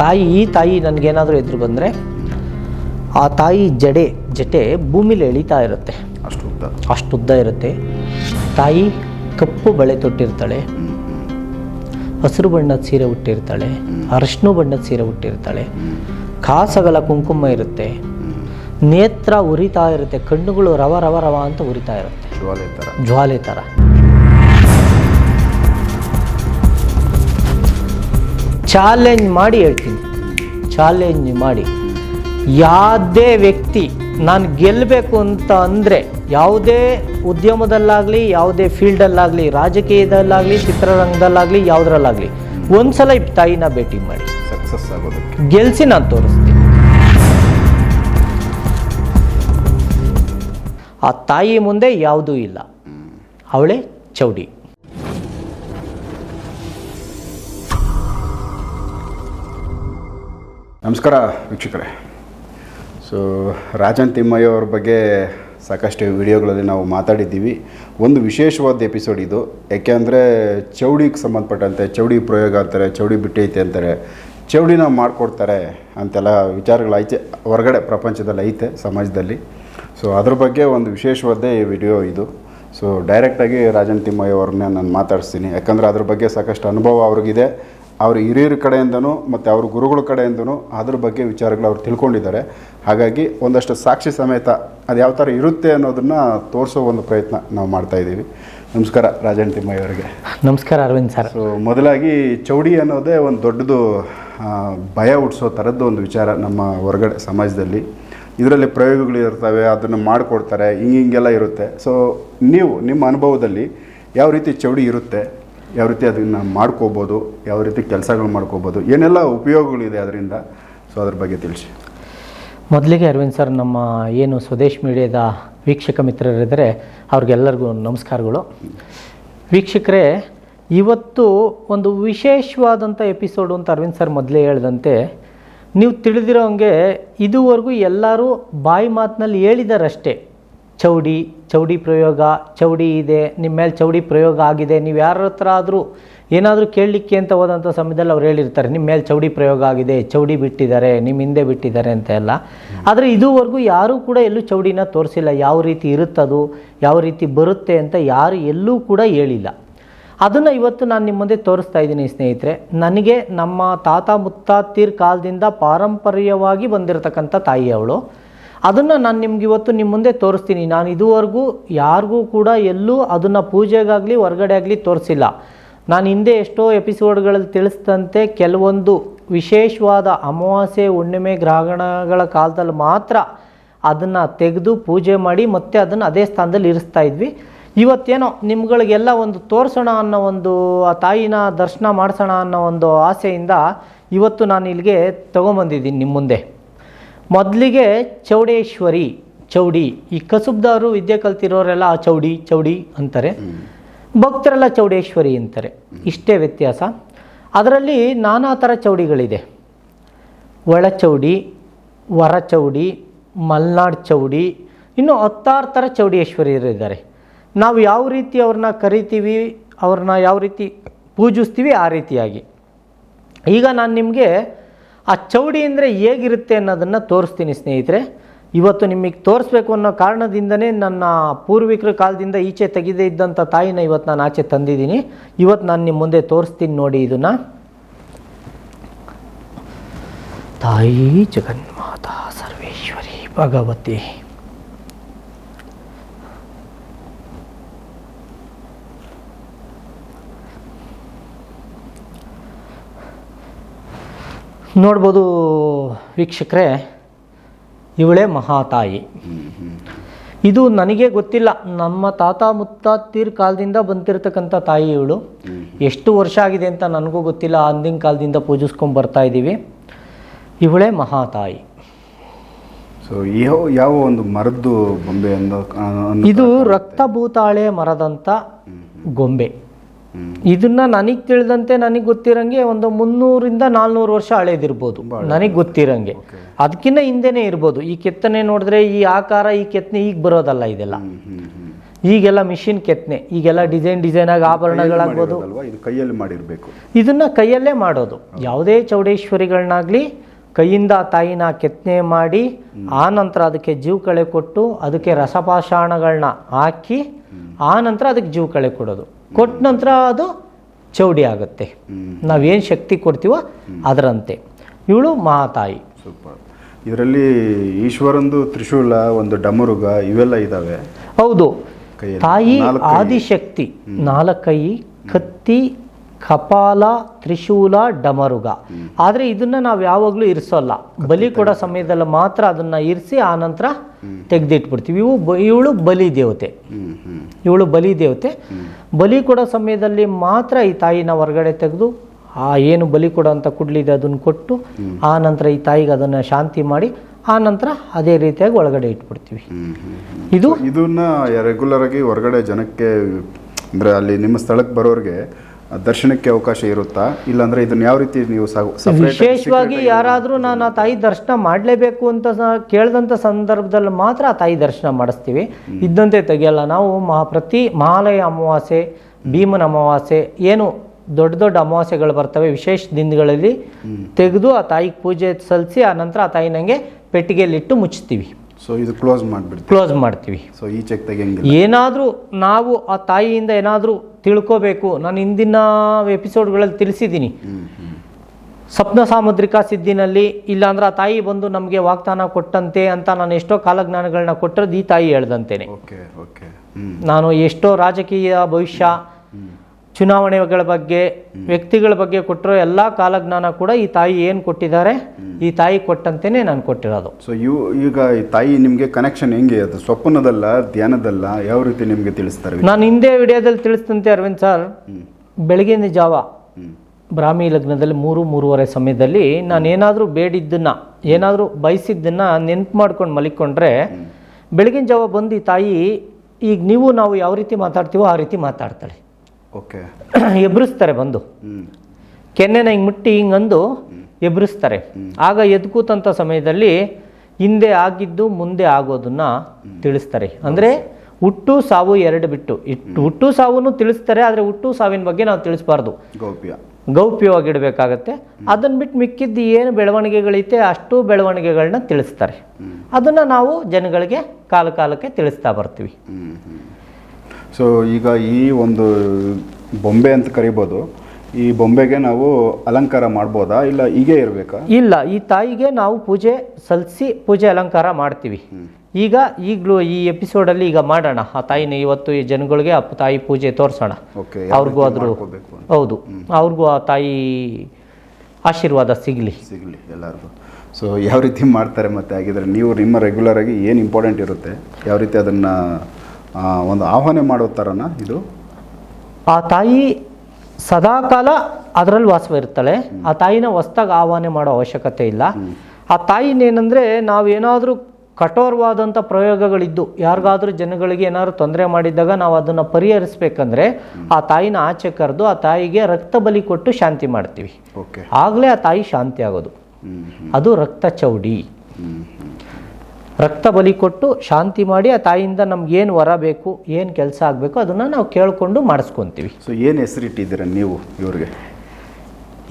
ತಾಯಿ ಈ ತಾಯಿ ನನಗೇನಾದರೂ ಎದುರು ಬಂದರೆ ಆ ತಾಯಿ ಜಡೆ ಜಟೆ ಭೂಮಿಲಿ ಎಳಿತಾ ಇರುತ್ತೆ. ಅಷ್ಟು ಉದ್ದ. ಅಷ್ಟು ಉದ್ದ ಇರುತ್ತೆ. ತಾಯಿ ಕಪ್ಪು ಬಳೆ ತೊಟ್ಟಿರ್ತಾಳೆ. ಹಸಿರು ಬಣ್ಣದ ಸೀರೆ ಉಟ್ಟಿರ್ತಾಳೆ. ಅರಶಿನ ಬಣ್ಣದ ಸೀರೆ ಉಟ್ಟಿರ್ತಾಳೆ. ಕಾಸಗಲ ಕುಂಕುಮ ಇರುತ್ತೆ. ನೇತ್ರ ಉರಿತಾ ಇರುತ್ತೆ. ಕಣ್ಣುಗಳು ರವ ರವ ರವ ಅಂತ ಉರಿತಾ ಇರುತ್ತೆ. ಜ್ವಾಲೆ ಥರ ಜ್ವಾಲೆ ಥರ ಚಾಲೆಂಜ್ ಮಾಡಿ ಹೇಳ್ತೀನಿ. ಚಾಲೆಂಜ್ ಮಾಡಿ. ಯಾವುದೇ ವ್ಯಕ್ತಿ ನಾನು ಗೆಲ್ಲಬೇಕು ಅಂತ ಅಂದರೆ ಯಾವುದೇ ಉದ್ಯಮದಲ್ಲಾಗಲಿ ಯಾವುದೇ ಫೀಲ್ಡಲ್ಲಾಗಲಿ ರಾಜಕೀಯದಲ್ಲಾಗಲಿ ಚಿತ್ರರಂಗದಲ್ಲಾಗಲಿ ಯಾವುದ್ರಲ್ಲಾಗಲಿ ಒಂದ್ಸಲ ಈ ತಾಯಿನ ಭೇಟಿ ಮಾಡಿ. ಸಕ್ಸಸ್ ಆಗೋದಕ್ಕೆ. ಗೆಲ್ಸಿ ನಾನು ತೋರಿಸ್ತೀನಿ. ಆ ತಾಯಿ ಮುಂದೆ ಯಾವುದೂ ಇಲ್ಲ. ಅವಳೇ ಚೌಡಿ. ನಮಸ್ಕಾರ ವೀಕ್ಷಕರೇ. ಸೊ ರಾಜನ್ ತಿಮ್ಮಯ್ಯ ಅವ್ರ ಬಗ್ಗೆ ಸಾಕಷ್ಟು ವಿಡಿಯೋಗಳಲ್ಲಿ ನಾವು ಮಾತಾಡಿದ್ದೀವಿ. ಒಂದು ವಿಶೇಷವಾದ ಎಪಿಸೋಡ್ ಇದು. ಯಾಕೆಂದರೆ ಚೌಡಿಗೆ ಸಂಬಂಧಪಟ್ಟಂತೆ, ಚೌಡಿ ಪ್ರಯೋಗ ಅಂತಾರೆ, ಚೌಡಿ ಬಿಟ್ಟೈತೆ ಅಂತಾರೆ. ಚೌಡಿನ ಮಾಡಿಕೊಡ್ತಾರೆ ಅಂತೆಲ್ಲ ವಿಚಾರಗಳು ಐತೆ, ಹೊರಗಡೆ ಪ್ರಪಂಚದಲ್ಲಿ ಐತೆ, ಸಮಾಜದಲ್ಲಿ. ಸೊ ಅದ್ರ ಬಗ್ಗೆ ಒಂದು ವಿಶೇಷವಾದ ವಿಡಿಯೋ ಇದು. ಸೊ ಡೈರೆಕ್ಟಾಗಿ ರಾಜನ್ ತಿಮ್ಮಯ್ಯ ಅವ್ರನ್ನ ನಾನು ಮಾತಾಡಿಸ್ತೀನಿ. ಯಾಕಂದರೆ ಅದ್ರ ಬಗ್ಗೆ ಸಾಕಷ್ಟು ಅನುಭವ ಅವ್ರಿಗಿದೆ. ಅವ್ರ ಹಿರಿಯರ ಕಡೆಯಿಂದನೂ ಮತ್ತು ಅವ್ರ ಗುರುಗಳ ಕಡೆಯಿಂದನೂ ಅದ್ರ ಬಗ್ಗೆ ವಿಚಾರಗಳು ಅವ್ರು ತಿಳ್ಕೊಂಡಿದ್ದಾರೆ. ಹಾಗಾಗಿ ಒಂದಷ್ಟು ಸಾಕ್ಷಿ ಸಮೇತ ಅದು ಯಾವ ಥರ ಇರುತ್ತೆ ಅನ್ನೋದನ್ನು ತೋರಿಸೋ ಒಂದು ಪ್ರಯತ್ನ ನಾವು ಮಾಡ್ತಾ ಇದ್ದೀವಿ. ನಮಸ್ಕಾರ ರಾಜನ್ ತಿಮ್ಮಯ್ಯ ಅವರಿಗೆ. ನಮಸ್ಕಾರ ಅರವಿಂದ್ ಸರ್. ಸೊ ಮೊದಲಾಗಿ ಚೌಡಿ ಅನ್ನೋದೇ ಒಂದು ದೊಡ್ಡದು ಭಯ ಹುಟ್ಟಿಸೋ ಥರದ್ದು ಒಂದು ವಿಚಾರ ನಮ್ಮ ಹೊರಗಡೆ ಸಮಾಜದಲ್ಲಿ. ಇದರಲ್ಲಿ ಪ್ರಯೋಗಗಳು ಇರ್ತವೆ ಅದನ್ನು ಮಾಡಿಕೊಡ್ತಾರೆ ಹಿಂಗೆ ಹಿಂಗೆಲ್ಲ ಇರುತ್ತೆ. ಸೊ ನೀವು ನಿಮ್ಮ ಅನುಭವದಲ್ಲಿ ಯಾವ ರೀತಿ ಚೌಡಿ ಇರುತ್ತೆ? ಯಾವ ರೀತಿ ಅದನ್ನು ಮಾಡ್ಕೋಬೋದು, ಯಾವ ರೀತಿ ಕೆಲಸಗಳು ಮಾಡ್ಕೋಬೋದು, ಏನೆಲ್ಲ ಉಪಯೋಗಗಳಿದೆ ಅದರಿಂದ? ಸೊ ಅದ್ರ ಬಗ್ಗೆ ತಿಳಿಸಿ. ಮೊದಲಿಗೆ ಅರವಿಂದ್ ಸರ್, ನಮ್ಮ ಏನು ಸ್ವದೇಶ್ ಮೀಡಿಯಾದ ವೀಕ್ಷಕ ಮಿತ್ರರಿದ್ದರೆ, ಅವ್ರಿಗೆಲ್ಲರಿಗೂ ನಮಸ್ಕಾರಗಳು. ವೀಕ್ಷಕರೇ, ಇವತ್ತು ಒಂದು ವಿಶೇಷವಾದಂಥ ಎಪಿಸೋಡು ಅಂತ ಅರವಿಂದ್ ಸರ್ ಮೊದಲೇ ಹೇಳ್ದಂತೆ, ನೀವು ತಿಳಿದಿರೋ ಹಂಗೆ ಇದುವರೆಗೂ ಎಲ್ಲರೂ ಬಾಯಿ ಮಾತಿನಲ್ಲಿ ಹೇಳಿದಾರಷ್ಟೇ. ಚೌಡಿ ಚೌಡಿ ಪ್ರಯೋಗ, ಚೌಡಿ ಇದೆ, ನಿಮ್ಮ ಮೇಲೆ ಚೌಡಿ ಪ್ರಯೋಗ ಆಗಿದೆ, ನೀವು ಯಾರ ಹತ್ರ ಆದರೂ ಏನಾದರೂ ಕೇಳಲಿಕ್ಕೆ ಅಂತ ಹೋದಂಥ ಸಮಯದಲ್ಲಿ ಅವ್ರು ಹೇಳಿರ್ತಾರೆ, ನಿಮ್ಮ ಮೇಲೆ ಚೌಡಿ ಪ್ರಯೋಗ ಆಗಿದೆ, ಚೌಡಿ ಬಿಟ್ಟಿದ್ದಾರೆ, ನಿಮ್ಮ ಹಿಂದೆ ಬಿಟ್ಟಿದ್ದಾರೆ ಅಂತ ಎಲ್ಲ. ಆದರೆ ಇದುವರೆಗೂ ಯಾರೂ ಕೂಡ ಎಲ್ಲೂ ಚೌಡಿನ ತೋರಿಸಿಲ್ಲ, ಯಾವ ರೀತಿ ಇರುತ್ತದು, ಯಾವ ರೀತಿ ಬರುತ್ತೆ ಅಂತ ಯಾರು ಎಲ್ಲೂ ಕೂಡ ಹೇಳಿಲ್ಲ. ಅದನ್ನು ಇವತ್ತು ನಾನು ನಿಮ್ಮ ಮುಂದೆ ತೋರಿಸ್ತಾ ಇದ್ದೀನಿ ಸ್ನೇಹಿತರೆ, ನನಗೆ ನಮ್ಮ ತಾತ ಮುತ್ತಾತೀರ್ ಕಾಲದಿಂದ ಪಾರಂಪರ್ಯವಾಗಿ ಬಂದಿರತಕ್ಕಂಥ ತಾಯಿ ಅವಳು ಅದನ್ನು ನಾನು ನಿಮ್ಗೆ ಇವತ್ತು ನಿಮ್ಮ ಮುಂದೆ ತೋರಿಸ್ತೀನಿ. ನಾನು ಇದುವರೆಗೂ ಯಾರಿಗೂ ಕೂಡ ಎಲ್ಲೂ ಅದನ್ನು ಪೂಜೆಗಾಗಲಿ, ಹೊರಗಡೆ ಆಗಲಿ ತೋರಿಸಿಲ್ಲ. ನಾನು ಹಿಂದೆ ಎಷ್ಟೋ ಎಪಿಸೋಡ್ಗಳಲ್ಲಿ ತಿಳಿಸಿದಂತೆ ಕೆಲವೊಂದು ವಿಶೇಷವಾದ ಅಮಾವಾಸ್ಯೆ, ಹುಣ್ಣಿಮೆ, ಗ್ರಹಣಗಳ ಕಾಲದಲ್ಲಿ ಮಾತ್ರ ಅದನ್ನು ತೆಗೆದು ಪೂಜೆ ಮಾಡಿ ಮತ್ತೆ ಅದನ್ನು ಅದೇ ಸ್ಥಾನದಲ್ಲಿ ಇರಿಸ್ತಾ ಇದ್ವಿ. ಇವತ್ತೇನೋ ನಿಮ್ಗಳಿಗೆಲ್ಲ ಒಂದು ತೋರಿಸೋಣ ಅನ್ನೋ ಒಂದು, ಆ ತಾಯಿನ ದರ್ಶನ ಮಾಡಿಸೋಣ ಅನ್ನೋ ಒಂದು ಆಸೆಯಿಂದ ಇವತ್ತು ನಾನು ಇಲ್ಲಿಗೆ ತೊಗೊಂಬಂದಿದ್ದೀನಿ ನಿಮ್ಮ ಮುಂದೆ. ಮೊದಲಿಗೆ ಚೌಡೇಶ್ವರಿ, ಚೌಡಿ. ಈ ಕಸುಬ್ದವರು ವಿದ್ಯೆ ಕಲ್ತಿರೋರೆಲ್ಲ ಆ ಚೌಡಿ ಚೌಡಿ ಅಂತಾರೆ. ಭಕ್ತರೆಲ್ಲ ಚೌಡೇಶ್ವರಿ ಅಂತಾರೆ. ಇಷ್ಟೇ ವ್ಯತ್ಯಾಸ. ಅದರಲ್ಲಿ ನಾನಾ ಥರ ಚೌಡಿಗಳಿದೆ. ಒಳಚೌಡಿ ಹೊರಚೌಡಿ ಮಲ್ನಾಡ್ ಚೌಡಿ, ಇನ್ನು ಹತ್ತಾರು ಥರ ಚೌಡೇಶ್ವರಿಯರಿದ್ದಾರೆ. ನಾವು ಯಾವ ರೀತಿ ಅವ್ರನ್ನ ಕರಿತೀವಿ, ಅವ್ರನ್ನ ಯಾವ ರೀತಿ ಪೂಜಿಸ್ತೀವಿ ಆ ರೀತಿಯಾಗಿ. ಈಗ ನಾನು ನಿಮಗೆ ಆ ಚೌಡಿ ಅಂದರೆ ಹೇಗಿರುತ್ತೆ ಅನ್ನೋದನ್ನು ತೋರಿಸ್ತೀನಿ ಸ್ನೇಹಿತರೆ. ಇವತ್ತು ನಿಮಗೆ ತೋರಿಸ್ಬೇಕು ಅನ್ನೋ ಕಾರಣದಿಂದನೇ ನನ್ನ ಪೂರ್ವಿಕರ ಕಾಲದಿಂದ ಈಚೆ ತೆಗೆದೇ ಇದ್ದಂಥ ತಾಯಿನ ಇವತ್ತು ನಾನು ಆಚೆ ತಂದಿದ್ದೀನಿ. ಇವತ್ತು ನಾನು ನಿಮ್ಮ ಮುಂದೆ ತೋರಿಸ್ತೀನಿ ನೋಡಿ ಇದನ್ನು. ತಾಯಿ ಜಗನ್ಮಾತಾ ಸರ್ವೇಶ್ವರಿ ಭಗವತಿ. ನೋಡ್ಬೋದು ವೀಕ್ಷಕರೇ ಇವಳೇ ಮಹಾತಾಯಿ. ಇದು ನನಗೆ ಗೊತ್ತಿಲ್ಲ. ನಮ್ಮ ತಾತ ಮುತ್ತಾತಿರ್ ಕಾಲದಿಂದ ಬಂತಿರತಕ್ಕಂಥ ತಾಯಿ ಇವಳು. ಎಷ್ಟು ವರ್ಷ ಆಗಿದೆ ಅಂತ ನನಗೂ ಗೊತ್ತಿಲ್ಲ. ಅಂದಿನ ಕಾಲದಿಂದ ಪೂಜಿಸ್ಕೊಂಡು ಬರ್ತಾ ಇದ್ದೀವಿ. ಇವಳೇ ಮಹಾತಾಯಿ. ಸೊ ಯಾವ ಯಾವ ಒಂದು ಮರದ್ದು ಗೊಂಬೆ ಇದು ರಕ್ತಭೂತಾಳೆ ಮರದಂಥ ಗೊಂಬೆ. ಇದನ್ನ ನನಗೆ ತಿಳಿದಂತೆ ನನಗೆ ಗೊತ್ತಿರಂಗೆ ಒಂದು ಮುನ್ನೂರಿಂದ ನಾಲ್ನೂರು ವರ್ಷ ಹಳೇದಿರ್ಬೋದು. ನನಗೆ ಗೊತ್ತಿರಂಗೆ. ಅದಕ್ಕಿಂತ ಹಿಂದೆನೇ ಇರ್ಬೋದು. ಈ ಕೆತ್ತನೆ ನೋಡಿದ್ರೆ ಈ ಆಕಾರ ಈ ಕೆತ್ತನೆ ಈಗ ಬರೋದಲ್ಲ ಇದೆಲ್ಲ. ಈಗೆಲ್ಲ ಮಿಷಿನ್ ಕೆತ್ತನೆ. ಈಗೆಲ್ಲ ಡಿಸೈನ್ ಡಿಸೈನ್ ಆಗಿ ಆಭರಣಗಳಾಗ್ಬೋದು ಕೈಯಲ್ಲಿ ಮಾಡಿರಬೇಕು. ಇದನ್ನ ಕೈಯಲ್ಲೇ ಮಾಡೋದು. ಯಾವುದೇ ಚೌಡೇಶ್ವರಿಗಳನ್ನಾಗ್ಲಿ ಕೈಯಿಂದ ತಾಯಿನ ಕೆತ್ತನೆ ಮಾಡಿ ಆ ನಂತರ ಅದಕ್ಕೆ ಜೀವ ಕಳೆ ಕೊಟ್ಟು ಅದಕ್ಕೆ ರಸಪಾಷಾಣಗಳನ್ನ ಹಾಕಿ ಆ ನಂತರ ಅದಕ್ಕೆ ಜೀವ ಕಳೆ ಕೊಡೋದು. ಕೊಟ್ಟ ನಂತರ ಅದು ಚೌಡಿ ಆಗುತ್ತೆ. ನಾವು ನಾವೇನು ಶಕ್ತಿ ಕೊಡ್ತೀವೋ ಅದರಂತೆ. ಇವಳು ಮಹಾತಾಯಿ. ಸೂಪರ್. ಇದರಲ್ಲಿ ಈಶ್ವರಂದು ತ್ರಿಶೂಲ ಒಂದು ಡಮರುಗ ಇವೆಲ್ಲ ಇದ್ದಾವೆ ಹೌದು. ತಾಯಿ. ಆದಿಶಕ್ತಿ ನಾಲ್ಕೈ ಕತ್ತಿ ಕಪಾಲ ತ್ರಿಶೂಲ ಡಮರುಗ. ಆದರೆ ಇದನ್ನ ನಾವು ಯಾವಾಗಲೂ ಇರಿಸೋಲ್ಲ. ಬಲಿ ಕೊಡೋ ಸಮಯದಲ್ಲಿ ಮಾತ್ರ ಅದನ್ನ ಇರಿಸಿ ಆ ನಂತರ ತೆಗೆದಿಟ್ಬಿಡ್ತೀವಿ. ಇವು ಬ ಇವಳು ಬಲಿ ದೇವತೆ. ಇವಳು ಬಲಿ ದೇವತೆ. ಬಲಿ ಕೊಡೋ ಸಮಯದಲ್ಲಿ ಮಾತ್ರ ಈ ತಾಯಿನ ಹೊರಗಡೆ ತೆಗೆದು ಆ ಏನು ಬಲಿ ಕೊಡೋ ಅಂತ ಕುಡ್ಲಿದೆ ಅದನ್ನು ಕೊಟ್ಟು ಆ ನಂತರ ಈ ತಾಯಿಗೆ ಅದನ್ನು ಶಾಂತಿ ಮಾಡಿ ಆ ನಂತರ ಅದೇ ರೀತಿಯಾಗಿ ಒಳಗಡೆ ಇಟ್ಬಿಡ್ತೀವಿ. ಇದು? ಇದನ್ನ ರೆಗ್ಯುಲರ್ ಆಗಿ ಹೊರಗಡೆ ಜನಕ್ಕೆ ಅಂದರೆ ಅಲ್ಲಿ ನಿಮ್ಮ ಸ್ಥಳಕ್ಕೆ ಬರೋರಿಗೆ ದರ್ಶನಕ್ಕೆ ಅವಕಾಶ ಇರುತ್ತಾ? ಇಲ್ಲಾಂದ್ರೆ ಇದನ್ನ ಯಾವ ರೀತಿ ನೀವು ವಿಶೇಷವಾಗಿ ಯಾರಾದರೂ ನಾನು ಆ ತಾಯಿ ದರ್ಶನ ಮಾಡಲೇಬೇಕು ಅಂತ ಕೇಳಿದಂತ ಕೇಳಿದಂಥ ಸಂದರ್ಭದಲ್ಲಿ ಮಾತ್ರ ಆ ತಾಯಿ ದರ್ಶನ ಮಾಡಿಸ್ತೀವಿ. ಇದ್ದಂತೆ ತೆಗೆಯಲ್ಲ. ನಾವು ಮಹಾ ಪ್ರತಿ ಮಹಾಲಯ ಅಮಾವಾಸ್ಯೆ ಭೀಮನ ಅಮಾವಾಸ್ಯೆ ಏನು ದೊಡ್ಡ ದೊಡ್ಡ ಅಮಾವಾಸ್ಯೆಗಳು ಬರ್ತವೆ ವಿಶೇಷ ದಿನಗಳಲ್ಲಿ ತೆಗೆದು ಆ ತಾಯಿಗೆ ಪೂಜೆ ಸಲ್ಲಿಸಿ ಆ ನಂತರ ಆ ತಾಯಿ ನನಗೆ ಪೆಟ್ಟಿಗೆಯಲ್ಲಿಟ್ಟು ಮುಚ್ತೀವಿ. ಸೊ ಇದು ಕ್ಲೋಸ್ ಮಾಡಿಬಿಡ್ತೀವಿ ಕ್ಲೋಸ್ ಮಾಡ್ತೀವಿ. ಸೊ ಈ ಚೆಕ್ ತೆಗಿಯಂಗಿಲ್ಲ. ಏನಾದರೂ ನಾವು ಆ ತಾಯಿಯಿಂದ ಏನಾದರೂ ತಿಳ್ಕೋಬೇಕು. ನಾನು ಹಿಂದಿನ ಎಪಿಸೋಡ್ಗಳಲ್ಲಿ ತಿಳಿಸಿದ್ದೀನಿ. ಸ್ವಪ್ನ ಸಾಮುದ್ರಿಕ ಸಿದ್ಧಿನಲ್ಲಿ ಇಲ್ಲಾಂದ್ರೆ ಆ ತಾಯಿ ಬಂದು ನಮಗೆ ವಾಗ್ದಾನ ಕೊಟ್ಟಂತೆ ಅಂತ ನಾನು ಎಷ್ಟೋ ಕಾಲಜ್ಞಾನಗಳನ್ನ ಕೊಟ್ಟರೆ ಈ ತಾಯಿ ಹೇಳ್ದಂತೇನೆ. ನಾನು ಎಷ್ಟೋ ರಾಜಕೀಯ ಭವಿಷ್ಯ ಚುನಾವಣೆಗಳ ಬಗ್ಗೆ ವ್ಯಕ್ತಿಗಳ ಬಗ್ಗೆ ಕೊಟ್ಟಿರೋ ಎಲ್ಲ ಕಾಲಜ್ಞಾನ ಕೂಡ ಈ ತಾಯಿ ಏನು ಕೊಟ್ಟಿದ್ದಾರೆ? ಈ ತಾಯಿ ಕೊಟ್ಟಂತೆಯೇ ನಾನು ಕೊಟ್ಟಿರೋದು. ಸೊ ಇವು ಈಗ ಈ ತಾಯಿ ನಿಮಗೆ ಕನೆಕ್ಷನ್ ಹೆಂಗೆ? ಅದು ಸ್ವಪ್ನದಲ್ಲ ಧ್ಯಾನದಲ್ಲ ಯಾವ ರೀತಿ ನಿಮಗೆ ತಿಳಿಸ್ತಾರೆ? ನಾನು ಹಿಂದೆ ವಿಡಿಯೋದಲ್ಲಿ ತಿಳಿಸ್ತಂತೆ ಅರವಿಂದ್ ಸರ್ ಬೆಳಗಿನ ಜಾವ ಬ್ರಾಹ್ಮಿ ಲಗ್ನದಲ್ಲಿ ಮೂರು ಮೂರುವರೆ ಸಮಯದಲ್ಲಿ ನಾನು ಏನಾದರೂ ಬೇಡಿದ್ದನ್ನ ಏನಾದರೂ ಬಯಸಿದ್ದನ್ನ ನೆನ್ಪು ಮಾಡ್ಕೊಂಡು ಮಲಿಕೊಂಡ್ರೆ ಬೆಳಗಿನ ಜಾವ ಬಂದು ಈ ತಾಯಿ ಈಗ ನೀವು ನಾವು ಯಾವ ರೀತಿ ಮಾತಾಡ್ತೀವೋ ಆ ರೀತಿ ಮಾತಾಡ್ತಾಳೆ. ಓಕೆ. ಎಬ್ರಿಸ್ತಾರೆ ಬಂದು. ಕೆನ್ನೆನ ಹಿಂಗೆ ಮುಟ್ಟಿ ಹಿಂಗಂದು ಎಬ್ರಿಸ್ತಾರೆ. ಆಗ ಎದ್ದು ಕೂತಂಥ ಸಮಯದಲ್ಲಿ ಹಿಂದೆ ಆಗಿದ್ದು ಮುಂದೆ ಆಗೋದನ್ನ ತಿಳಿಸ್ತಾರೆ. ಅಂದರೆ ಹುಟ್ಟು ಸಾವು ಎರಡು ಬಿಟ್ಟು. ಇಟ್ಟು ಹುಟ್ಟು ಸಾವನ್ನು ತಿಳಿಸ್ತಾರೆ ಆದರೆ ಹುಟ್ಟು ಸಾವಿನ ಬಗ್ಗೆ ನಾವು ತಿಳಿಸ್ಬಾರ್ದು. ಗೌಪ್ಯ. ಗೌಪ್ಯವಾಗಿಡಬೇಕಾಗತ್ತೆ. ಅದನ್ನು ಬಿಟ್ಟು ಮಿಕ್ಕಿದ್ದು ಏನು ಬೆಳವಣಿಗೆಗಳೈತೆ ಅಷ್ಟು ಬೆಳವಣಿಗೆಗಳನ್ನ ತಿಳಿಸ್ತಾರೆ. ಅದನ್ನು ನಾವು ಜನಗಳಿಗೆ ಕಾಲ ಕಾಲಕ್ಕೆ ತಿಳಿಸ್ತಾ ಬರ್ತೀವಿ. ಸೊ ಈಗ ಈ ಒಂದು ಬೊಂಬೆ ಅಂತ ಕರಿಬೋದು. ಈ ಬೊಂಬೆಗೆ ನಾವು ಅಲಂಕಾರ ಮಾಡ್ಬೋದಾ? ಇಲ್ಲ ಹೀಗೆ ಇರಬೇಕಾ? ಇಲ್ಲ ಈ ತಾಯಿಗೆ ನಾವು ಪೂಜೆ ಸಲ್ಲಿಸಿ ಪೂಜೆ ಅಲಂಕಾರ ಮಾಡ್ತೀವಿ. ಈಗ ಈಗಲೂ ಈ ಎಪಿಸೋಡಲ್ಲಿ ಈಗ ಮಾಡೋಣ. ಆ ತಾಯಿನ ಇವತ್ತು ಈ ಜನಗಳಿಗೆ ಆ ತಾಯಿ ಪೂಜೆ ತೋರಿಸೋಣ. ಓಕೆ ಅವ್ರಿಗೂ ಅದ್ರ ಹೌದು. ಅವ್ರಿಗೂ ಆ ತಾಯಿ ಆಶೀರ್ವಾದ ಸಿಗಲಿ. ಸಿಗಲಿ ಎಲ್ಲರಿಗೂ. ಸೊ ಯಾವ ರೀತಿ ಮಾಡ್ತಾರೆ ಮತ್ತೆ? ಹಾಗಿದ್ರೆ ನೀವು ನಿಮ್ಮ ರೆಗ್ಯುಲರ್ ಆಗಿ ಏನು ಇಂಪಾರ್ಟೆಂಟ್ ಇರುತ್ತೆ? ಯಾವ ರೀತಿ ಅದನ್ನು ಒಂದು ಆಹ್ವಾನ ಮಾಡೋ ಥರನ ಇದು. ಆ ತಾಯಿ ಸದಾಕಾಲ ಅದರಲ್ಲಿ ವಾಸವಿರ್ತಾಳೆ ಆ ತಾಯಿನ ಹೊಸ್ದಾಗಿ ಆಹ್ವಾನೆ ಮಾಡೋ ಅವಶ್ಯಕತೆ ಇಲ್ಲ. ಆ ತಾಯಿನೇನೆಂದರೆ ನಾವೇನಾದರೂ ಕಠೋರವಾದಂಥ ಪ್ರಯೋಗಗಳಿದ್ದು ಯಾರಿಗಾದ್ರೂ ಜನಗಳಿಗೆ ಏನಾದರೂ ತೊಂದರೆ ಮಾಡಿದ್ದಾಗ ನಾವು ಅದನ್ನು ಪರಿಹರಿಸ್ಬೇಕಂದ್ರೆ ಆ ತಾಯಿನ ಆಚೆ ಕರೆದು ಆ ತಾಯಿಗೆ ರಕ್ತ ಬಲಿ ಕೊಟ್ಟು ಶಾಂತಿ ಮಾಡ್ತೀವಿ. ಓಕೆ. ಆಗಲೇ ಆ ತಾಯಿ ಶಾಂತಿ ಆಗೋದು ಅದು ರಕ್ತ ಚೌಡಿ. ರಕ್ತ ಬಲಿ ಕೊಟ್ಟು ಶಾಂತಿ ಮಾಡಿ ಆ ತಾಯಿಯಿಂದ ನಮ್ಗೆ ಏನು ವರ ಬೇಕು ಏನು ಕೆಲಸ ಆಗಬೇಕು ಅದನ್ನು ನಾವು ಕೇಳಿಕೊಂಡು ಮಾಡಿಸ್ಕೊತೀವಿ. ಸೊ ಏನು ಹೆಸರಿಟ್ಟಿದ್ದೀರ ನೀವು ಇವ್ರಿಗೆ?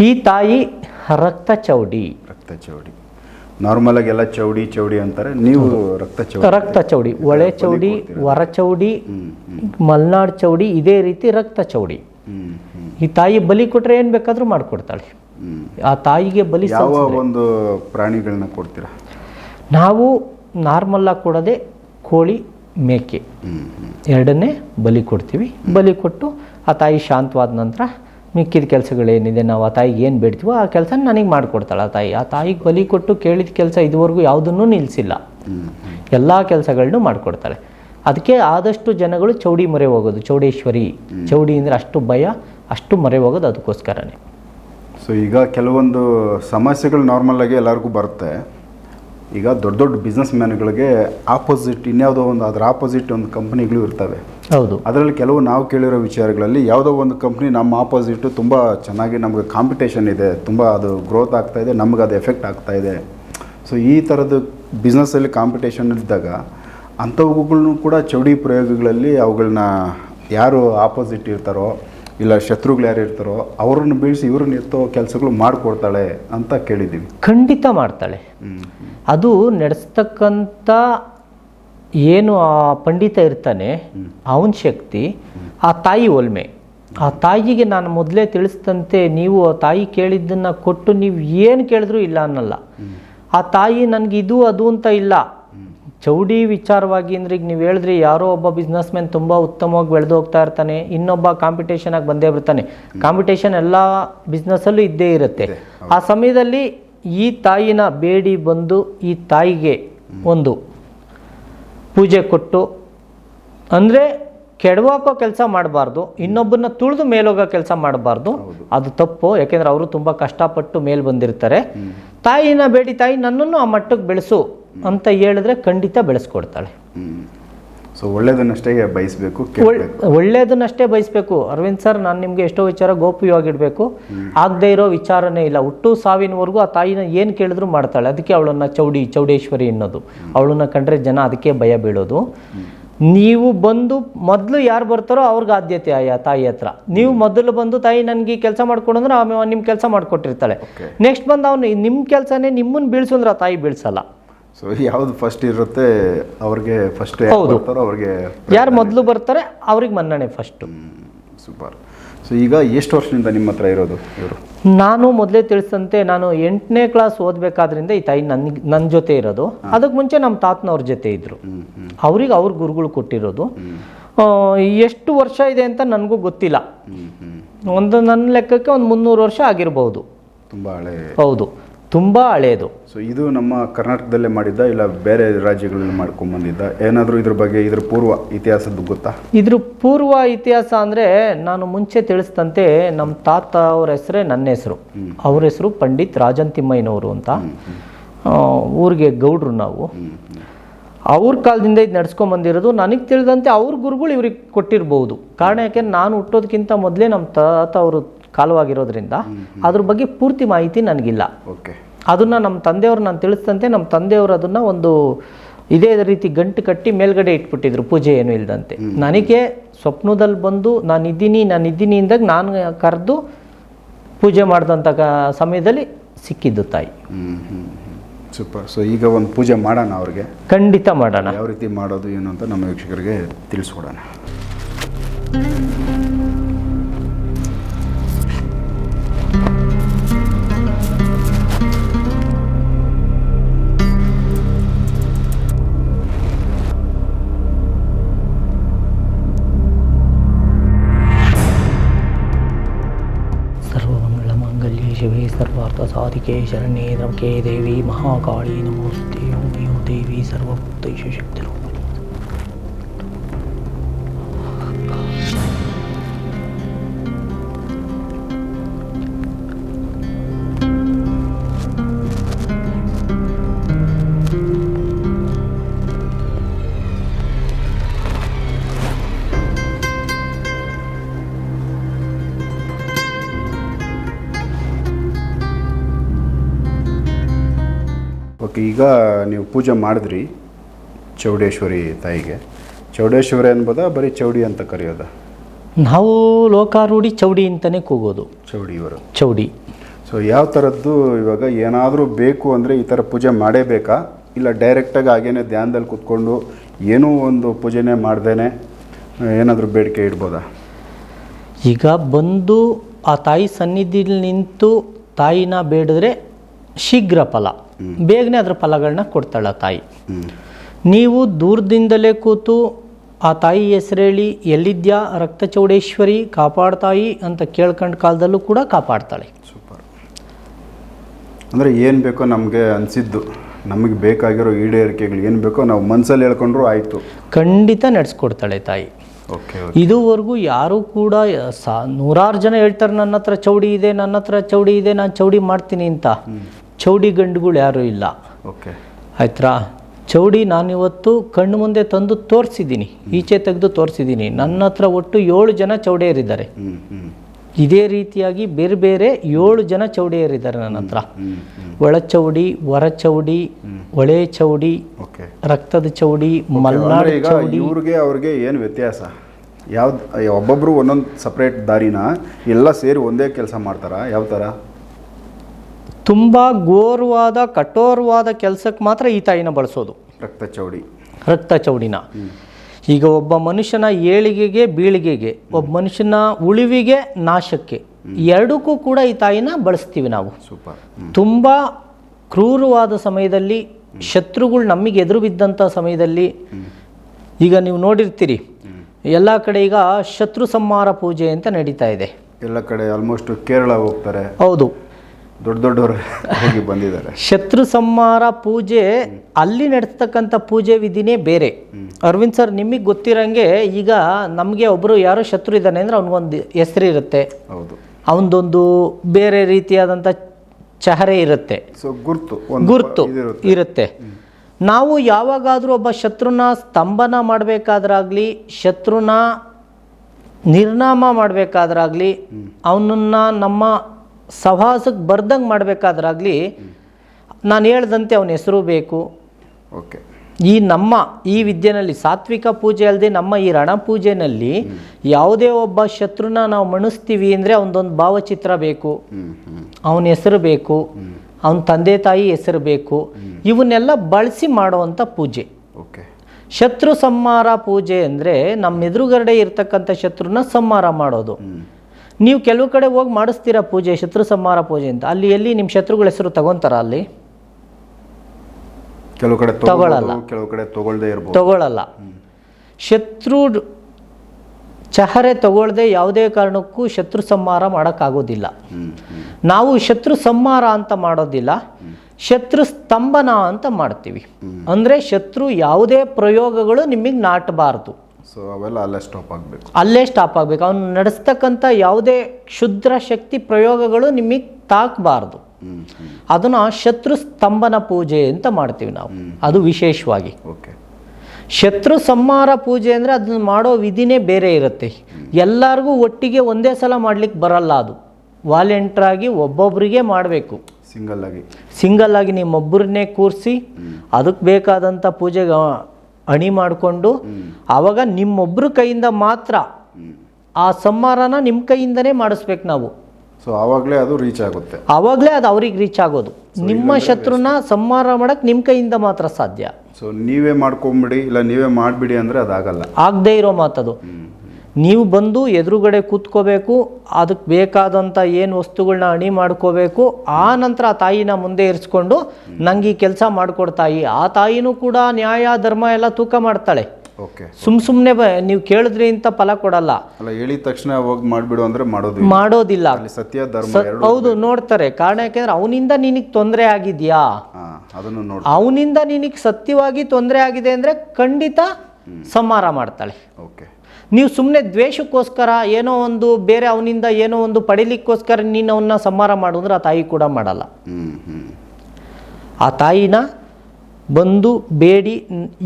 ಈ ತಾಯಿ ರಕ್ತ ಚೌಡಿ. ರಕ್ತ ಚೌಡಿ. ನಾರ್ಮಲ್ ಆಗಿ ಎಲ್ಲ ಚೌಡಿ ಚೌಡಿ ಅಂತಾರೆ. ನೀವು ರಕ್ತ ಚೌಡಿ. ರಕ್ತ ಚೌಡಿ ಒಳೆ ಚೌಡಿ ವರ ಚೌಡಿ ಮಲ್ನಾಡ್ ಚೌಡಿ ಇದೇ ರೀತಿ ರಕ್ತ ಚೌಡಿ. ಈ ತಾಯಿ ಬಲಿ ಕೊಟ್ರೆ ಏನು ಬೇಕಾದರೂ ಮಾಡಿಕೊಡ್ತಾಳೆ. ಆ ತಾಯಿಗೆ ಬಲಿ ಯಾವ ಒಂದು ಪ್ರಾಣಿಗಳನ್ನ ಕೊಡ್ತೀರಾ? ನಾವು ನಾರ್ಮಲ್ಲಾಗಿ ಕೊಡೋದೇ ಕೋಳಿ ಮೇಕೆ. ಎರಡನ್ನೇ ಬಲಿ ಕೊಡ್ತೀವಿ. ಬಲಿ ಕೊಟ್ಟು ಆ ತಾಯಿ ಶಾಂತವಾದ ನಂತರ ಮಿಕ್ಕಿದ ಕೆಲಸಗಳೇನಿದೆ, ನಾವು ಆ ತಾಯಿಗೆ ಏನು ಬೇಡ್ತೀವೋ ಆ ಕೆಲಸ ನನಗೆ ಮಾಡಿಕೊಡ್ತಾಳೆ ಆ ತಾಯಿ. ಆ ತಾಯಿಗೆ ಬಲಿ ಕೊಟ್ಟು ಕೇಳಿದ ಕೆಲಸ ಇದುವರೆಗೂ ಯಾವುದನ್ನೂ ನಿಲ್ಲಿಸಿಲ್ಲ ಎಲ್ಲ ಕೆಲಸಗಳನ್ನು ಮಾಡಿಕೊಡ್ತಾಳೆ. ಅದಕ್ಕೆ ಆದಷ್ಟು ಜನಗಳು ಚೌಡಿ ಮೊರೆ ಹೋಗೋದು, ಚೌಡೇಶ್ವರಿ. ಚೌಡಿ ಅಂದರೆ ಅಷ್ಟು ಭಯ, ಅಷ್ಟು ಮೊರೆ ಹೋಗೋದು ಅದಕ್ಕೋಸ್ಕರನೇ. ಸೊ ಈಗ ಕೆಲವೊಂದು ಸಮಸ್ಯೆಗಳು ನಾರ್ಮಲ್ ಆಗಿ ಎಲ್ಲರಿಗೂ ಬರುತ್ತೆ. ಈಗ ದೊಡ್ಡ ದೊಡ್ಡ ಬಿಸ್ನೆಸ್ ಮ್ಯಾನ್ಗಳಿಗೆ ಆಪೋಸಿಟ್ ಇನ್ಯಾವುದೋ ಒಂದು ಅದರ ಆಪೋಸಿಟ್ ಒಂದು ಕಂಪ್ನಿಗಳು ಇರ್ತವೆ. ಹೌದು. ಅದರಲ್ಲಿ ಕೆಲವು ನಾವು ಕೇಳಿರೋ ವಿಚಾರಗಳಲ್ಲಿ ಯಾವುದೋ ಒಂದು ಕಂಪ್ನಿ ನಮ್ಮ ಆಪೋಸಿಟ್ ತುಂಬ ಚೆನ್ನಾಗಿ ನಮಗೆ ಕಾಂಪಿಟೇಷನ್ ಇದೆ ತುಂಬ ಅದು ಗ್ರೋತ್ ಆಗ್ತಾ ಇದೆ ನಮಗೆ ಅದು ಎಫೆಕ್ಟ್ ಆಗ್ತಾ ಇದೆ. ಸೊ ಈ ಥರದ ಬಿಸ್ನೆಸ್ಸಲ್ಲಿ ಕಾಂಪಿಟೇಷನ್ ಇದ್ದಾಗ ಅಂಥವುಗಳನ್ನು ಕೂಡ ಚೌಡಿ ಪ್ರಯೋಗಗಳಲ್ಲಿ ಅವುಗಳನ್ನ ಯಾರು ಆಪೋಸಿಟ್ ಇರ್ತಾರೋ ಇಲ್ಲ ಶತ್ರುಗಳು ಯಾರು ಇರ್ತಾರೋ ಅವ್ರನ್ನ ಬೀಳಿಸಿ ಇವ್ರನ್ನ ಎತ್ತೋ ಕೆಲಸಗಳು ಮಾಡಿಕೊಡ್ತಾಳೆ ಅಂತ ಕೇಳಿದ್ದೀವಿ. ಖಂಡಿತ ಮಾಡ್ತಾಳೆ. ಅದು ನಡೆಸ್ತಕ್ಕಂಥ ಏನು ಆ ಪಂಡಿತ ಇರ್ತಾನೆ ಅವನ ಶಕ್ತಿ ಆ ತಾಯಿ ಒಲ್ಮೆ. ಆ ತಾಯಿಗೆ ನಾನು ಮೊದಲೇ ತಿಳಿಸಿದಂತೆ ನೀವು ಆ ತಾಯಿ ಕೇಳಿದ್ದನ್ನು ಕೊಟ್ಟು ನೀವು ಏನು ಕೇಳಿದ್ರು ಇಲ್ಲ ಅನ್ನಲ್ಲ. ಆ ತಾಯಿ ನನಗೆ ಇದು ಅದು ಅಂತ ಇಲ್ಲ. ಚೌಡಿ ವಿಚಾರವಾಗಿ ಅಂದ್ರೆ ಈಗ ನೀವು ಹೇಳಿದ್ರಿ ಯಾರೋ ಒಬ್ಬ ಬಿಸ್ನೆಸ್ ಮ್ಯಾನ್ ತುಂಬ ಉತ್ತಮವಾಗಿ ಬೆಳೆದು ಹೋಗ್ತಾ ಇರ್ತಾನೆ ಇನ್ನೊಬ್ಬ ಕಾಂಪಿಟೇಷನ್ ಆಗಿ ಬಂದೇ ಬರ್ತಾನೆ ಕಾಂಪಿಟೇಷನ್ ಎಲ್ಲ ಬಿಸ್ನೆಸ್ಸಲ್ಲೂ ಇದ್ದೇ ಇರುತ್ತೆ. ಆ ಸಮಯದಲ್ಲಿ ಈ ತಾಯಿನ ಬೇಡಿ ಬಂದು ಈ ತಾಯಿಗೆ ಒಂದು ಪೂಜೆ ಕೊಟ್ಟು ಅಂದರೆ ಕೆಡವಾಕೋ ಕೆಲಸ ಮಾಡಬಾರ್ದು ಇನ್ನೊಬ್ಬರನ್ನ ತುಳಿದು ಮೇಲೋಗೋ ಕೆಲಸ ಮಾಡಬಾರ್ದು ಅದು ತಪ್ಪು. ಯಾಕೆಂದ್ರೆ ಅವರು ತುಂಬ ಕಷ್ಟಪಟ್ಟು ಮೇಲೆ ಬಂದಿರ್ತಾರೆ. ತಾಯಿನ ಬೇಡಿ ತಾಯಿ ನನ್ನನ್ನು ಆ ಮಟ್ಟಕ್ಕೆ ಬೆಳೆಸು. ಅಂತ ಹೇಳಿದ್ರೆ ಖಂಡಿತ ಬೆಳೆಸ್ಕೊಡ್ತಾಳೆ. ಸೊ ಒಳ್ಳೇದನ್ನಷ್ಟೇ ಬಯಸಬೇಕು ಒಳ್ಳೇದನ್ನಷ್ಟೇ ಬಯಸಬೇಕು. ಅರವಿಂದ್ ಸರ್ ನಾನು ನಿಮಗೆ ಎಷ್ಟೋ ವಿಚಾರ ಗೋಪ್ಯವಾಗಿಡಬೇಕು. ಆಗದೆ ಇರೋ ವಿಚಾರನೇ ಇಲ್ಲ. ಹುಟ್ಟು ಸಾವಿನವರೆಗೂ ಆ ತಾಯಿನ ಏನು ಕೇಳಿದ್ರು ಮಾಡ್ತಾಳೆ. ಅದಕ್ಕೆ ಅವಳನ್ನು ಚೌಡಿ ಚೌಡೇಶ್ವರಿ ಅನ್ನೋದು. ಅವಳನ್ನ ಕಂಡ್ರೆ ಜನ ಅದಕ್ಕೆ ಭಯ ಬೀಳೋದು. ನೀವು ಬಂದು ಮೊದಲು ಯಾರು ಬರ್ತಾರೋ ಅವ್ರಿಗೆ ಆದ್ಯತೆ ಆಯಾ ತಾಯಿ ಹತ್ರ. ನೀವು ಮೊದಲು ಬಂದು ತಾಯಿ ನನಗೆ ಕೆಲಸ ಮಾಡ್ಕೊಂಡು ಅಂದ್ರೆ ಆಮೇಲೆ ನಿಮ್ಮ ಕೆಲಸ ಮಾಡಿಕೊಟ್ಟಿರ್ತಾಳೆ. ನೆಕ್ಸ್ಟ್ ಬಂದು ಅವನು ನಿಮ್ಮ ಕೆಲಸನೇ ನಿಮ್ಮನ್ನು ಬೀಳ್ಸು ಅಂದ್ರೆ ಆ ತಾಯಿ ಬೀಳ್ಸಲ್ಲ. ಸೊ ಯಾವ್ದು ಫಸ್ಟ್ ಇರುತ್ತೆ ಅವ್ರಿಗೆ ಫಸ್ಟ್ ಹೌದು. ಅವ್ರಿಗೆ ಯಾರು ಮೊದಲು ಬರ್ತಾರೆ ಅವ್ರಿಗೆ ಮನ್ನಣೆ ಫಸ್ಟು ಸೂಪರ್ ಸೊ ಈಗ ಎಷ್ಟು ವರ್ಷದಿಂದ ನಿಮ್ಮ ಹತ್ರ ಇರೋದು ಇವರು? ನಾನು ಮೊದಲೇ ತಿಳಿಸಂತೆ ನಾನು ಎಂಟನೇ ಕ್ಲಾಸ್ ಓದಬೇಕಾದ್ರಿಂದ ಈ ತಾಯಿ ನನ್ನ ನನ್ನ ಜೊತೆ ಇರೋದು. ಅದಕ್ಕೆ ಮುಂಚೆ ನಮ್ಮ ತಾತನವ್ರ ಜೊತೆ ಇದ್ದರು ಅವ್ರಿಗೆ ಅವ್ರ ಗುರುಗಳು ಕೊಟ್ಟಿರೋದು. ಆ, ಎಷ್ಟು ವರ್ಷ ಇದೆ ಅಂತ ನನಗೂ ಗೊತ್ತಿಲ್ಲ. ಒಂದು ನನ್ನ ಲೆಕ್ಕಕ್ಕೆ ಒಂದು ಮುನ್ನೂರು ವರ್ಷ ಆಗಿರ್ಬೋದು. ತುಂಬ ಹಳೆ ಹೌದು. ತುಂಬ ಹಳೆಯದು ಸೊ ಇದು ನಮ್ಮ ಕರ್ನಾಟಕದಲ್ಲೇ ಮಾಡಿದ್ದ ಇಲ್ಲ ಬೇರೆ ರಾಜ್ಯಗಳಲ್ಲಿ ಮಾಡ್ಕೊಂಬಂದಿದ್ದ ಏನಾದರೂ ಇದ್ರ ಬಗ್ಗೆ ಇದ್ರ ಪೂರ್ವ ಇತಿಹಾಸದ್ದು ಗೊತ್ತಾ? ಇದ್ರ ಪೂರ್ವ ಇತಿಹಾಸ ಅಂದರೆ ನಾನು ಮುಂಚೆ ತಿಳಿಸ್ದಂತೆ ನಮ್ಮ ತಾತ ಅವ್ರ ಹೆಸರೇ ನನ್ನ ಹೆಸರು. ಅವ್ರ ಹೆಸರು ಪಂಡಿತ್ ರಾಜನ್ ತಿಮ್ಮಯ್ಯನವರು ಅಂತ ಊರಿಗೆ ಗೌಡ್ರು ನಾವು. ಅವ್ರ ಕಾಲದಿಂದ ಇದು ನಡ್ಸ್ಕೊಂಡ್ ಬಂದಿರೋದು. ನನಗೆ ತಿಳಿದಂತೆ ಅವ್ರ ಗುರುಗಳು ಇವ್ರಿಗೆ ಕೊಟ್ಟಿರ್ಬೋದು. ಕಾರಣ ಯಾಕೆಂದ್ರೆ ನಾನು ಹುಟ್ಟೋದಕ್ಕಿಂತ ಮೊದಲೇ ನಮ್ಮ ತಾತ ಅವರು ಕಾಲವಾಗಿರೋದ್ರಿಂದ ಅದ್ರ ಬಗ್ಗೆ ಪೂರ್ತಿ ಮಾಹಿತಿ ನನಗಿಲ್ಲ. ಓಕೆ. ಅದನ್ನು ನಮ್ಮ ತಂದೆಯವ್ರು ನಾನು ತಿಳಿಸಿದಂತೆ ನಮ್ಮ ತಂದೆಯವರು ಅದನ್ನು ಒಂದು ಇದೇ ರೀತಿ ಗಂಟು ಕಟ್ಟಿ ಮೇಲ್ಗಡೆ ಇಟ್ಬಿಟ್ಟಿದ್ರು ಪೂಜೆ ಏನು ಇಲ್ಲದಂತೆ ನನಗೆ ಸ್ವಪ್ನದಲ್ಲಿ ಬಂದು ನಾನು ಇದ್ದೀನಿ ನಾನು ಇದ್ದೀನಿ ಅಂದಾಗ ನಾನು ಕರೆದು ಪೂಜೆ ಮಾಡಿದಂಥ ಸಮಯದಲ್ಲಿ ಸಿಕ್ಕಿದ್ದು ತಾಯಿ. ಸೂಪರ್. ಸೊ ಈಗ ಒಂದು ಪೂಜೆ ಮಾಡೋಣ ಅವ್ರಿಗೆ? ಖಂಡಿತ ಮಾಡೋಣ. ಯಾವ ರೀತಿ ಮಾಡೋದು ಏನು ಅಂತ ನಮ್ಮ ವೀಕ್ಷಕರಿಗೆ ತಿಳಿಸ್ಕೊಡೋಣ. त्र्यंबके शरण्ये द्रवके देवी महाकाली नमोस्ते ओं देवी सर्वभूतेषु शक्तिरूप। ಈಗ ನೀವು ಪೂಜೆ ಮಾಡಿದ್ರಿ ಚೌಡೇಶ್ವರಿ ತಾಯಿಗೆ. ಚೌಡೇಶ್ವರಿ ಅನ್ಬೋದ ಬರೀ ಚೌಡಿ ಅಂತ ಕರೆಯೋದ? ನಾವು ಲೋಕಾರೂಢಿ ಚೌಡಿ ಅಂತಲೇ ಕೂಗೋದು. ಚೌಡಿ ಇವರು. ಚೌಡಿ. ಸೊ ಯಾವ ಥರದ್ದು ಇವಾಗ ಏನಾದರೂ ಬೇಕು ಅಂದರೆ ಈ ಥರ ಪೂಜೆ ಮಾಡೇಬೇಕಾ? ಇಲ್ಲ ಡೈರೆಕ್ಟಾಗಿ ಹಾಗೇನೆ ಧ್ಯಾನದಲ್ಲಿ ಕೂತ್ಕೊಂಡು ಏನೂ ಒಂದು ಪೂಜೆನೇ ಮಾಡ್ದೇನೆ ಏನಾದರೂ ಬೇಡಿಕೆ ಇಡ್ಬೋದಾ? ಈಗ ಬಂದು ಆ ತಾಯಿ ಸನ್ನಿಧಿಲಿ ನಿಂತು ತಾಯಿನ ಬೇಡಿದ್ರೆ ಶೀಘ್ರ ಫಲ ಬೇಗನೆ ಅದರ ಫಲಗಳನ್ನ ಕೊಡ್ತಾಳೆ ತಾಯಿ. ನೀವು ದೂರದಿಂದಲೇ ಕೂತು ಆ ತಾಯಿ ಹೆಸರೇಳಿ ಎಲ್ಲಿದ್ಯಾ ರಕ್ತ ಚೌಡೇಶ್ವರಿ ಕಾಪಾಡ್ತಾಯಿ ಅಂತ ಕೇಳ್ಕೊಂಡ ಕಾಲದಲ್ಲೂ ಕೂಡ ಕಾಪಾಡ್ತಾಳೆ. ಸೂಪರ್. ಅಂದರೆ ಏನು ಬೇಕೋ ನಮಗೆ ಅನಿಸಿದ್ದು ನಮಗೆ ಬೇಕಾಗಿರೋ ಈಡೇರಿಕೆಗಳು ಏನು ಬೇಕೋ ನಾವು ಮನಸ್ಸಲ್ಲಿ ಹೇಳ್ಕೊಂಡ್ರು ಆಯಿತು. ಖಂಡಿತ ನಡೆಸ್ಕೊಡ್ತಾಳೆ ತಾಯಿ. ಓಕೆ ಇದುವರೆಗೂ ಯಾರೂ ಕೂಡ ಸಾ ನೂರಾರು ಜನ ಹೇಳ್ತಾರೆ ನನ್ನ ಹತ್ರ ಚೌಡಿ ಇದೆ ನನ್ನ ಹತ್ರ ಚೌಡಿ ಇದೆ ನಾನು ಚೌಡಿ ಮಾಡ್ತೀನಿ ಅಂತ. ಚೌಡಿ ಗಂಡುಗಳು ಯಾರೂ ಇಲ್ಲ. ಓಕೆ ಆಯ್ತಾ ಚೌಡಿ ನಾನಿವತ್ತು ಕಣ್ಣು ಮುಂದೆ ತಂದು ತೋರಿಸಿದ್ದೀನಿ. ಈಚೆ ತೆಗೆದು ತೋರಿಸಿದ್ದೀನಿ. ನನ್ನ ಹತ್ರ ಒಟ್ಟು ಏಳು ಜನ ಚೌಡೆಯರಿದ್ದಾರೆ. ಇದೇ ರೀತಿಯಾಗಿ ಬೇರೆ ಬೇರೆ ಏಳು ಜನ ಚೌಡಿಯರಿದ್ದಾರೆ ನನ್ನ ಹತ್ರ. ಒಳಚೌಡಿ ಹೊರಚೌಡಿ ಒಳ ಚೌಡಿ ಹೊರ ಚೌಡಿ ಒಳೆ ಚೌಡಿ ಓಕೆ ರಕ್ತದ ಚೌಡಿ ಮಲ್ನಾಡ ಚೌಡಿ. ಇವ್ರಿಗೆ ಅವ್ರಿಗೆ ಏನು ವ್ಯತ್ಯಾಸ? ಯಾವ್ದು ಒಬ್ಬೊಬ್ರು ಒಂದೊಂದು ಸಪ್ರೇಟ್ ದಾರಿನ ಎಲ್ಲ ಸೇರಿ ಒಂದೇ ಕೆಲಸ ಮಾಡ್ತಾರಾ? ಯಾವ ಥರ ತುಂಬ ಘೋರವಾದ ಕಠೋರವಾದ ಕೆಲಸಕ್ಕೆ ಮಾತ್ರ ಈ ತಾಯಿನ ಬಳಸೋದು. ರಕ್ತ ಚೌಡಿ. ರಕ್ತ ಚೌಡಿನ. ಈಗ ಒಬ್ಬ ಮನುಷ್ಯನ ಏಳಿಗೆಗೆ ಬೀಳಿಗೆಗೆ ಒಬ್ಬ ಮನುಷ್ಯನ ಉಳಿವಿಗೆ ನಾಶಕ್ಕೆ ಎರಡಕ್ಕೂ ಕೂಡ ಈ ತಾಯಿನ ಬಳಸ್ತೀವಿ ನಾವು. ಸೂಪರ್. ತುಂಬ ಕ್ರೂರವಾದ ಸಮಯದಲ್ಲಿ ಶತ್ರುಗಳು ನಮಗೆ ಎದುರು ಬಿದ್ದಂಥ ಸಮಯದಲ್ಲಿ ಈಗ ನೀವು ನೋಡಿರ್ತೀರಿ ಎಲ್ಲ ಕಡೆ ಈಗ ಶತ್ರು ಸಂಹಾರ ಪೂಜೆ ಅಂತ ನಡೀತಾ ಇದೆ. ಎಲ್ಲ ಕಡೆ ಆಲ್ಮೋಸ್ಟ್ ಕೇರಳ ಹೋಗ್ತಾರೆ. ಹೌದು. ದೊಡ್ಡ ದೊಡ್ಡವರು ಹೋಗಿ ಬಂದಿದ್ದಾರೆ. ಶತ್ರು ಸಂಹಾರ ಪೂಜೆ ಅಲ್ಲಿ ನಡೆಸ್ತಕ್ಕಂಥ ಪೂಜೆ ವಿಧಿನೇ ಬೇರೆ. ಅರವಿಂದ್ ಸರ್ ನಿಮಗೆ ಗೊತ್ತಿರಂಗೆ ಈಗ ನಮಗೆ ಒಬ್ಬರು ಯಾರೋ ಶತ್ರು ಇದ್ದಾನೆ ಅಂದರೆ ಅವನಿಗೊಂದು ಹೆಸರು ಇರುತ್ತೆ. ಹೌದು. ಅವನದೊಂದು ಬೇರೆ ರೀತಿಯಾದಂಥ ಚಹರೆ ಇರುತ್ತೆ. ಸೊ ಗುರ್ತು ಒಂದು ಗುರುತು ಇರುತ್ತೆ. ನಾವು ಯಾವಾಗಾದರೂ ಒಬ್ಬ ಶತ್ರುನ ಸ್ತಂಭನ ಮಾಡಬೇಕಾದ್ರಾಗಲಿ ಶತ್ರುನ ನಿರ್ನಾಮ ಮಾಡಬೇಕಾದ್ರಾಗಲಿ ಅವನನ್ನು ನಮ್ಮ ಸಹವಾಸಕ್ಕೆ ಬರ್ದಂಗೆ ಮಾಡಬೇಕಾದ್ರಾಗಲಿ ನಾನು ಹೇಳ್ದಂತೆ ಅವನ ಹೆಸರು ಬೇಕು. ಓಕೆ. ಈ ನಮ್ಮ ಈ ವಿದ್ಯೆನಲ್ಲಿ ಸಾತ್ವಿಕ ಪೂಜೆ ಅಲ್ಲದೆ ನಮ್ಮ ಈ ರಣ ಪೂಜೆನಲ್ಲಿ ಯಾವುದೇ ಒಬ್ಬ ಶತ್ರುನ ನಾವು ಮಣಿಸ್ತೀವಿ ಅಂದರೆ ಅವನದೊಂದು ಭಾವಚಿತ್ರ ಬೇಕು. ಅವನ ಹೆಸರು ಬೇಕು. ಅವನ ತಂದೆ ತಾಯಿ ಹೆಸರು ಬೇಕು. ಇವನ್ನೆಲ್ಲ ಬಳಸಿ ಮಾಡುವಂಥ ಪೂಜೆ. ಓಕೆ. ಶತ್ರು ಸಂಹಾರ ಪೂಜೆ ಅಂದರೆ ನಮ್ಮ ಎದುರುಗಡೆ ಇರ್ತಕ್ಕಂಥ ಶತ್ರುನ ಸಂಹಾರ ಮಾಡೋದು. ನೀವು ಕೆಲವು ಕಡೆ ಹೋಗಿ ಮಾಡಿಸ್ತೀರಾ ಪೂಜೆ ಶತ್ರು ಸಂಹಾರ ಪೂಜೆ ಅಂತ. ಅಲ್ಲಿ ಎಲ್ಲಿ ನಿಮ್ಮ ಶತ್ರುಗಳ ಹೆಸರು ತಗೊಂತಾರ ಅಲ್ಲಿ? ಕೆಲವು ಕಡೆ ತಗೊಳ್ಳಲ್ಲ ಕೆಲವು ಕಡೆ ಇರ್ಬೋದು. ತಗೊಳ್ಳಲ್ಲ ಶತ್ರು ಚಹರೆ ತಗೊಳ್ದೆ ಯಾವುದೇ ಕಾರಣಕ್ಕೂ ಶತ್ರು ಸಂಹಾರ ಮಾಡೋಕ್ಕಾಗೋದಿಲ್ಲ. ನಾವು ಶತ್ರು ಸಂಹಾರ ಅಂತ ಮಾಡೋದಿಲ್ಲ. ಶತ್ರು ಸ್ತಂಭನ ಅಂತ ಮಾಡ್ತೀವಿ. ಅಂದರೆ ಶತ್ರು ಯಾವುದೇ ಪ್ರಯೋಗಗಳು ನಿಮಗೆ ನಾಟಬಾರ್ದು. ಸೊ ಅವೆಲ್ಲ ಅಲ್ಲೇ ಸ್ಟಾಪ್ ಆಗಬೇಕು. ಅಲ್ಲೇ ಸ್ಟಾಪ್ ಆಗಬೇಕು. ಅವನು ನಡೆಸ್ತಕ್ಕಂಥ ಯಾವುದೇ ಕ್ಷುದ್ರ ಶಕ್ತಿ ಪ್ರಯೋಗಗಳು ನಿಮಗೆ ತಾಕಬಾರ್ದು. ಅದನ್ನ ಶತ್ರು ಸ್ತಂಭನ ಪೂಜೆ ಅಂತ ಮಾಡ್ತೀವಿ ನಾವು. ಅದು ವಿಶೇಷವಾಗಿ. ಓಕೆ ಶತ್ರು ಸಂಹಾರ ಪೂಜೆ ಅಂದರೆ ಅದನ್ನ ಮಾಡೋ ವಿಧಿನೇ ಬೇರೆ ಇರುತ್ತೆ. ಎಲ್ಲರಿಗೂ ಒಟ್ಟಿಗೆ ಒಂದೇ ಸಲ ಮಾಡ್ಲಿಕ್ಕೆ ಬರಲ್ಲ ಅದು. ವಾಲೆಂಟ್ರಾಗಿ ಒಬ್ಬೊಬ್ಬರಿಗೆ ಮಾಡಬೇಕು. ಸಿಂಗಲ್ ಆಗಿ. ಸಿಂಗಲ್ ಆಗಿ ನಿಮ್ಮೊಬ್ಬರನ್ನೇ ಕೂರಿಸಿ ಅದಕ್ಕೆ ಬೇಕಾದಂಥ ಪೂಜೆಗೆ ಅಣಿ ಮಾಡಿಕೊಂಡು ಆವಾಗ ನಿಮ್ಮೊಬ್ಬರ ಕೈಯಿಂದ ಮಾತ್ರ ಆ ಸಂಹಾರನ ನಿಮ್ಮ ಕೈಯಿಂದನೇ ಮಾಡಿಸ್ಬೇಕು ನಾವು. ಸೊ ಆವಾಗಲೇ ಅದು ರೀಚ್ ಆಗುತ್ತೆ. ಆವಾಗಲೇ ಅದು ಅವ್ರಿಗೆ ರೀಚ್ ಆಗೋದು. ನಿಮ್ಮ ಶತ್ರುನ ಸಂಹಾರ ಮಾಡಕ್ಕೆ ನಿಮ್ಮ ಕೈಯಿಂದ ಮಾತ್ರ ಸಾಧ್ಯ. ಸೊ ನೀವೇ ಮಾಡ್ಕೊಂಬಿಡಿ ಇಲ್ಲ ನೀವೇ ಮಾಡಿಬಿಡಿ ಅಂದರೆ ಅದಾಗಲ್ಲ. ಆಗದೇ ಇರೋ ಮಾತದು. ನೀವು ಬಂದು ಎದುರುಗಡೆ ಕೂತ್ಕೋಬೇಕು ಅದಕ್ಕೆ ಬೇಕಾದಂಥ ಏನು ವಸ್ತುಗಳನ್ನ ಅಣಿ ಮಾಡ್ಕೋಬೇಕು ಆ ನಂತರ ಆ ತಾಯಿನ ಮುಂದೆ ಇರಿಸ್ಕೊಂಡು ನಂಗೆ ಈ ಕೆಲಸ ಮಾಡಿಕೊಡ್ತಾಯಿ ಆ ತಾಯಿನೂ ಕೂಡ ನ್ಯಾಯ ಧರ್ಮ ಎಲ್ಲ ತೂಕ ಮಾಡ್ತಾಳೆ. ಓಕೆ. ಸುಮ್ ಸುಮ್ನೆ ನೀವು ಕೇಳಿದ್ರಿ ಅಂತ ಫಲ ಕೊಡಲ್ಲ. ಹೇಳಿದ ತಕ್ಷಣ ಹೋಗಿ ಮಾಡಿಬಿಡು ಅಂದ್ರೆ ಮಾಡೋದು ಮಾಡೋದಿಲ್ಲ. ಸತ್ಯ ಧರ್ಮ ಹೌದು ನೋಡ್ತಾರೆ. ಕಾರಣ ಯಾಕೆಂದ್ರೆ ಅವನಿಂದ ನಿನಗೆ ತೊಂದರೆ ಆಗಿದ್ಯಾ? ಅವನಿಂದ ನಿನಗೆ ಸತ್ಯವಾಗಿ ತೊಂದರೆ ಆಗಿದೆ ಅಂದ್ರೆ ಖಂಡಿತ ಸಂಹಾರ ಮಾಡ್ತಾಳೆ. ಓಕೆ. ನೀವು ಸುಮ್ಮನೆ ದ್ವೇಷಕ್ಕೋಸ್ಕರ ಏನೋ ಒಂದು ಬೇರೆ ಅವನಿಂದ ಏನೋ ಒಂದು ಪಡೀಲಿಕ್ಕೋಸ್ಕರ ನೀನು ಅವನ್ನ ಸಂಹಾರ ಮಾಡಿದ್ರೆ ಆ ತಾಯಿ ಕೂಡ ಮಾಡಲ್ಲ. ಆ ತಾಯಿನ ಬಂದು ಬೇಡಿ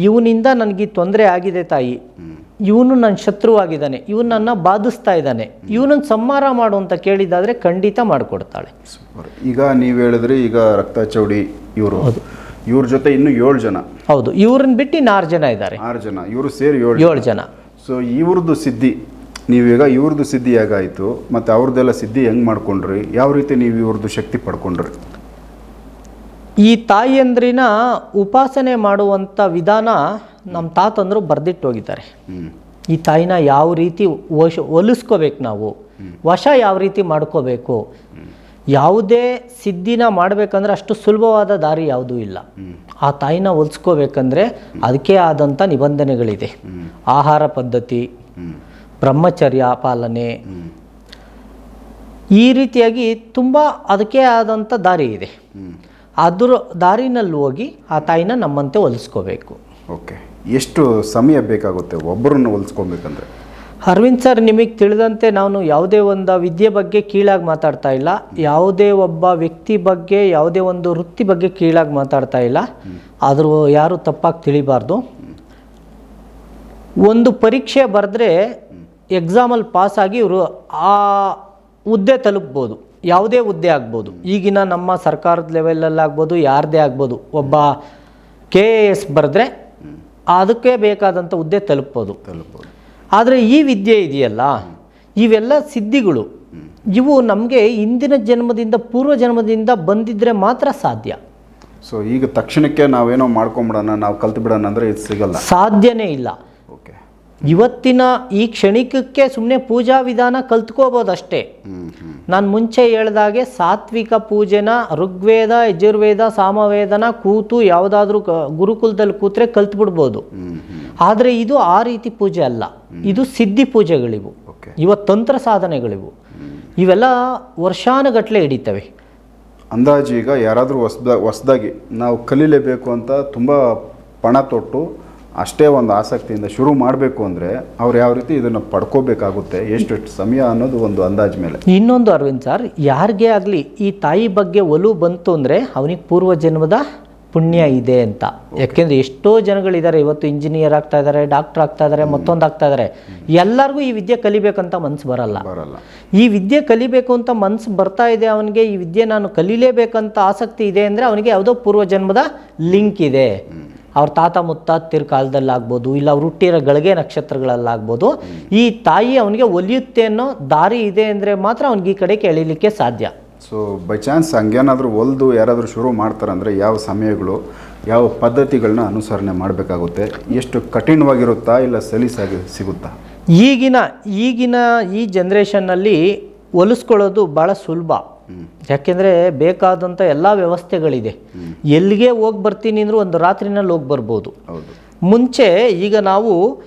ಇವನಿಂದ ನನಗೆ ತೊಂದರೆ ಆಗಿದೆ ತಾಯಿ. ಇವನು ನನ್ನ ಶತ್ರುವಾಗಿದ್ದಾನೆ ಇವನು ನನ್ನ ಬಾಧಿಸ್ತಾ ಇದ್ದಾನೆ ಇವನನ್ನು ಸಂಹಾರ ಮಾಡು ಅಂತ ಕೇಳಿದ್ದಾದರೆ ಖಂಡಿತ ಮಾಡಿಕೊಡ್ತಾಳೆ. ಈಗ ನೀವು ಹೇಳಿದ್ರೆ ಈಗ ರಕ್ತ ಚೌಡಿ ಇವರು. ಇವ್ರ ಜೊತೆ ಇನ್ನೂ ಏಳು ಜನ. ಹೌದು ಇವ್ರನ್ನ ಬಿಟ್ಟು ಇನ್ನು ಆರು ಜನ ಇದ್ದಾರೆ. ಆರು ಜನ ಇವರು ಸೇರಿ ಏಳು ಏಳು ಜನ. ಸೊ ಇವ್ರದ್ದು ಸಿದ್ಧಿ. ನೀವೀಗ ಇವ್ರದ್ದು ಸಿದ್ಧಿ ಹೇಗಾಯಿತು? ಮತ್ತು ಅವ್ರದ್ದೆಲ್ಲ ಸಿದ್ಧಿ ಹೆಂಗೆ ಮಾಡ್ಕೊಂಡ್ರಿ? ಯಾವ ರೀತಿ ನೀವು ಇವ್ರದ್ದು ಶಕ್ತಿ ಪಡ್ಕೊಂಡ್ರಿ? ಈ ತಾಯಿಯಂದ್ರಿನ ಉಪಾಸನೆ ಮಾಡುವಂಥ ವಿಧಾನ ನಮ್ಮ ತಾತಂದರು ಬರೆದಿಟ್ಟು ಹೋಗಿದ್ದಾರೆ ಈ ತಾಯಿನ ಯಾವ ರೀತಿ ವಶ ಒಲಿಸ್ಕೋಬೇಕು ನಾವು? ವಶ ಯಾವ ರೀತಿ ಮಾಡ್ಕೋಬೇಕು? ಯಾವುದೇ ಸಿದ್ಧಿನ ಮಾಡಬೇಕಂದ್ರೆ ಅಷ್ಟು ಸುಲಭವಾದ ದಾರಿ ಯಾವುದೂ ಇಲ್ಲ. ಆ ತಾಯಿನ ಹೊಲಿಸ್ಕೋಬೇಕಂದ್ರೆ ಅದಕ್ಕೆ ಆದಂಥ ನಿಬಂಧನೆಗಳಿದೆ. ಆಹಾರ ಪದ್ಧತಿ ಬ್ರಹ್ಮಚರ್ಯ ಪಾಲನೆ. ಈ ರೀತಿಯಾಗಿ ತುಂಬ ಅದಕ್ಕೆ ಆದಂಥ ದಾರಿ ಇದೆ. ಅದರ ಅದ್ರ ದಾರಿನಲ್ಲಿ ಹೋಗಿ ಆ ತಾಯಿನ ನಮ್ಮಂತೆ ಹೊಲಿಸ್ಕೋಬೇಕು. ಓಕೆ. ಎಷ್ಟು ಸಮಯ ಬೇಕಾಗುತ್ತೆ ಒಬ್ಬರನ್ನು ಹೊಲಿಸ್ಕೊಬೇಕಂದ್ರೆ? ಅರವಿಂದ್ ಸರ್, ನಿಮಗೆ ತಿಳಿದಂತೆ ನಾನು ಯಾವುದೇ ಒಂದು ವಿದ್ಯೆ ಬಗ್ಗೆ ಕೀಳಾಗಿ ಮಾತಾಡ್ತಾ ಇಲ್ಲ. ಯಾವುದೇ ಒಬ್ಬ ವ್ಯಕ್ತಿ ಬಗ್ಗೆ, ಯಾವುದೇ ಒಂದು ವೃತ್ತಿ ಬಗ್ಗೆ ಕೀಳಾಗಿ ಮಾತಾಡ್ತಾ ಇಲ್ಲ. ಆದರೂ ಯಾರು ತಪ್ಪಾಗಿ ತಿಳಿಬಾರ್ದು. ಒಂದು ಪರೀಕ್ಷೆ ಬರೆದ್ರೆ ಎಕ್ಸಾಮಲ್ಲಿ ಪಾಸಾಗಿ ಇವರು ಆ ಹುದ್ದೆ ತಲುಪ್ಬೋದು. ಯಾವುದೇ ಹುದ್ದೆ ಆಗ್ಬೋದು. ಈಗಿನ ನಮ್ಮ ಸರ್ಕಾರದ ಲೆವೆಲಲ್ಲಿ ಆಗ್ಬೋದು, ಯಾರದೇ ಆಗ್ಬೋದು. ಒಬ್ಬ ಕೆ ಎ ಎಸ್ ಬರೆದ್ರೆ ಅದಕ್ಕೆ ಬೇಕಾದಂಥ ಹುದ್ದೆ ತಲುಪ್ಬೋದು. ತಲುಪೋದು ಆದರೆ ಈ ವಿದ್ಯೆ ಇದೆಯಲ್ಲ? ಇವೆಲ್ಲ ಸಿದ್ಧಿಗಳು. ಇವು ನಮಗೆ ಇಂದಿನ ಜನ್ಮದಿಂದ ಪೂರ್ವ ಜನ್ಮದಿಂದ ಬಂದಿದ್ದರೆ ಮಾತ್ರ ಸಾಧ್ಯ. ಸೊ ಈಗ ತಕ್ಷಣಕ್ಕೆ ನಾವೇನೋ ಮಾಡ್ಕೊಂಬಿಡೋಣ ನಾವು ಕಲ್ತು ಬಿಡೋಣ ಅಂದರೆ ಇದು ಸಿಗಲ್ಲ. ಸಾಧ್ಯನೇ ಇಲ್ಲ. ಓಕೆ ಇವತ್ತಿನ ಈ ಕ್ಷಣಿಕಕ್ಕೆ ಸುಮ್ಮನೆ ಪೂಜಾ ವಿಧಾನ ಕಲ್ತ್ಕೋಬೋದಷ್ಟೇ ನಾನು ಮುಂಚೆ ಹೇಳ್ದಾಗೆ ಸಾತ್ವಿಕ ಪೂಜೆನ ಋಗ್ವೇದ ಯಜುರ್ವೇದ ಸಾಮವೇದನ ಕೂತು ಯಾವುದಾದ್ರೂ ಗುರುಕುಲದಲ್ಲಿ ಕೂತ್ರೆ ಕಲ್ತ್ಬಿಡ್ಬೋದು. ಹ್ಞೂ ಹ್ಞೂ ಆದರೆ ಇದು ಆ ರೀತಿ ಪೂಜೆ ಅಲ್ಲ. ಇದು ಸಿದ್ಧಿ ಪೂಜೆಗಳಿವು. ಇವತ್ತು ತಂತ್ರ ಸಾಧನೆಗಳಿವು. ಇವೆಲ್ಲ ವರ್ಷಾನುಗಟ್ಟಲೆ ಹಿಡಿತವೆ. ಅಂದಾಜು ಈಗ ಯಾರಾದರೂ ಹೊಸ್ದ ಹೊಸ್ದಾಗಿ ನಾವು ಕಲೀಲೇಬೇಕು ಅಂತ ತುಂಬ ಪಣ ತೊಟ್ಟು ಅಷ್ಟೇ ಒಂದು ಆಸಕ್ತಿಯಿಂದ ಶುರು ಮಾಡಬೇಕು ಅಂದರೆ ಅವ್ರು ಯಾವ ರೀತಿ ಇದನ್ನು ಪಡ್ಕೋಬೇಕಾಗುತ್ತೆ ಎಷ್ಟು ಸಮಯ ಅನ್ನೋದು ಒಂದು ಅಂದಾಜು ಮೇಲೆ. ಇನ್ನೊಂದು ಅರವಿಂದ್ ಸರ್ ಯಾರಿಗೇ ಆಗಲಿ ಈ ತಾಯಿ ಬಗ್ಗೆ ಒಲು ಬಂತು ಅಂದರೆ ಅವನಿಗೆ ಪೂರ್ವ ಜನ್ಮದ ಪುಣ್ಯ ಇದೆ ಅಂತ. ಯಾಕೆಂದ್ರೆ ಎಷ್ಟೋ ಜನಗಳಿದ್ದಾರೆ ಇವತ್ತು ಇಂಜಿನಿಯರ್ ಆಗ್ತಾ ಇದ್ದಾರೆ ಡಾಕ್ಟರ್ ಆಗ್ತಾ ಇದ್ದಾರೆ ಮತ್ತೊಂದು ಆಗ್ತಾ ಇದ್ದಾರೆ. ಎಲ್ಲರಿಗೂ ಈ ವಿದ್ಯೆ ಕಲಿಬೇಕಂತ ಮನ್ಸು ಬರಲ್ಲ. ಬರಲ್ಲ. ಈ ವಿದ್ಯೆ ಕಲಿಬೇಕು ಅಂತ ಮನ್ಸು ಬರ್ತಾ ಇದೆ ಅವನಿಗೆ ಈ ವಿದ್ಯೆ ನಾನು ಕಲಿಲೇಬೇಕಂತ ಆಸಕ್ತಿ ಇದೆ ಅಂದರೆ ಅವನಿಗೆ ಯಾವುದೋ ಪೂರ್ವ ಜನ್ಮದ ಲಿಂಕ್ ಇದೆ. ಅವ್ರ ತಾತ ಮುತ್ತಾತ್ತಿರ ಕಾಲದಲ್ಲಾಗ್ಬೋದು ಇಲ್ಲ ಅವ್ರು ಹುಟ್ಟಿರೋ ಗಳಿಗೆ ನಕ್ಷತ್ರಗಳಲ್ಲಾಗ್ಬೋದು ಈ ತಾಯಿ ಅವನಿಗೆ ಒಲಿಯುತ್ತೆ ಅನ್ನೋ ದಾರಿ ಇದೆ ಅಂದರೆ ಮಾತ್ರ ಅವ್ನಿಗೆ ಈ ಕಡೆ ಎಳಿಲಿಕ್ಕೆ ಸಾಧ್ಯ. ಸೊ ಬೈ ಚಾನ್ಸ್ ಹಂಗೇನಾದರೂ ಒಲ್ದು ಯಾರಾದರೂ ಶುರು ಮಾಡ್ತಾರಂದರೆ ಯಾವ ಸಮಯಗಳು ಯಾವ ಪದ್ಧತಿಗಳನ್ನ ಅನುಸರಣೆ ಮಾಡಬೇಕಾಗುತ್ತೆ? ಎಷ್ಟು ಕಠಿಣವಾಗಿರುತ್ತಾ ಇಲ್ಲ ಸಲೀಸಾಗಿ ಸಿಗುತ್ತಾ? ಈಗಿನ ಈಗಿನ ಈ ಜನ್ರೇಷನ್ನಲ್ಲಿ ಹೊಲಿಸ್ಕೊಳ್ಳೋದು ಭಾಳ ಸುಲಭ. ಯಾಕೆಂದರೆ ಬೇಕಾದಂಥ ಎಲ್ಲ ವ್ಯವಸ್ಥೆಗಳಿದೆ. ಎಲ್ಲಿಗೆ ಹೋಗಿ ಬರ್ತೀನಿ ಅಂದರೂ ಒಂದು ರಾತ್ರಿನಲ್ಲಿ ಹೋಗಿ ಬರ್ಬೋದು. ಹೌದು. ಮುಂಚೆ ಈಗ ನಾವು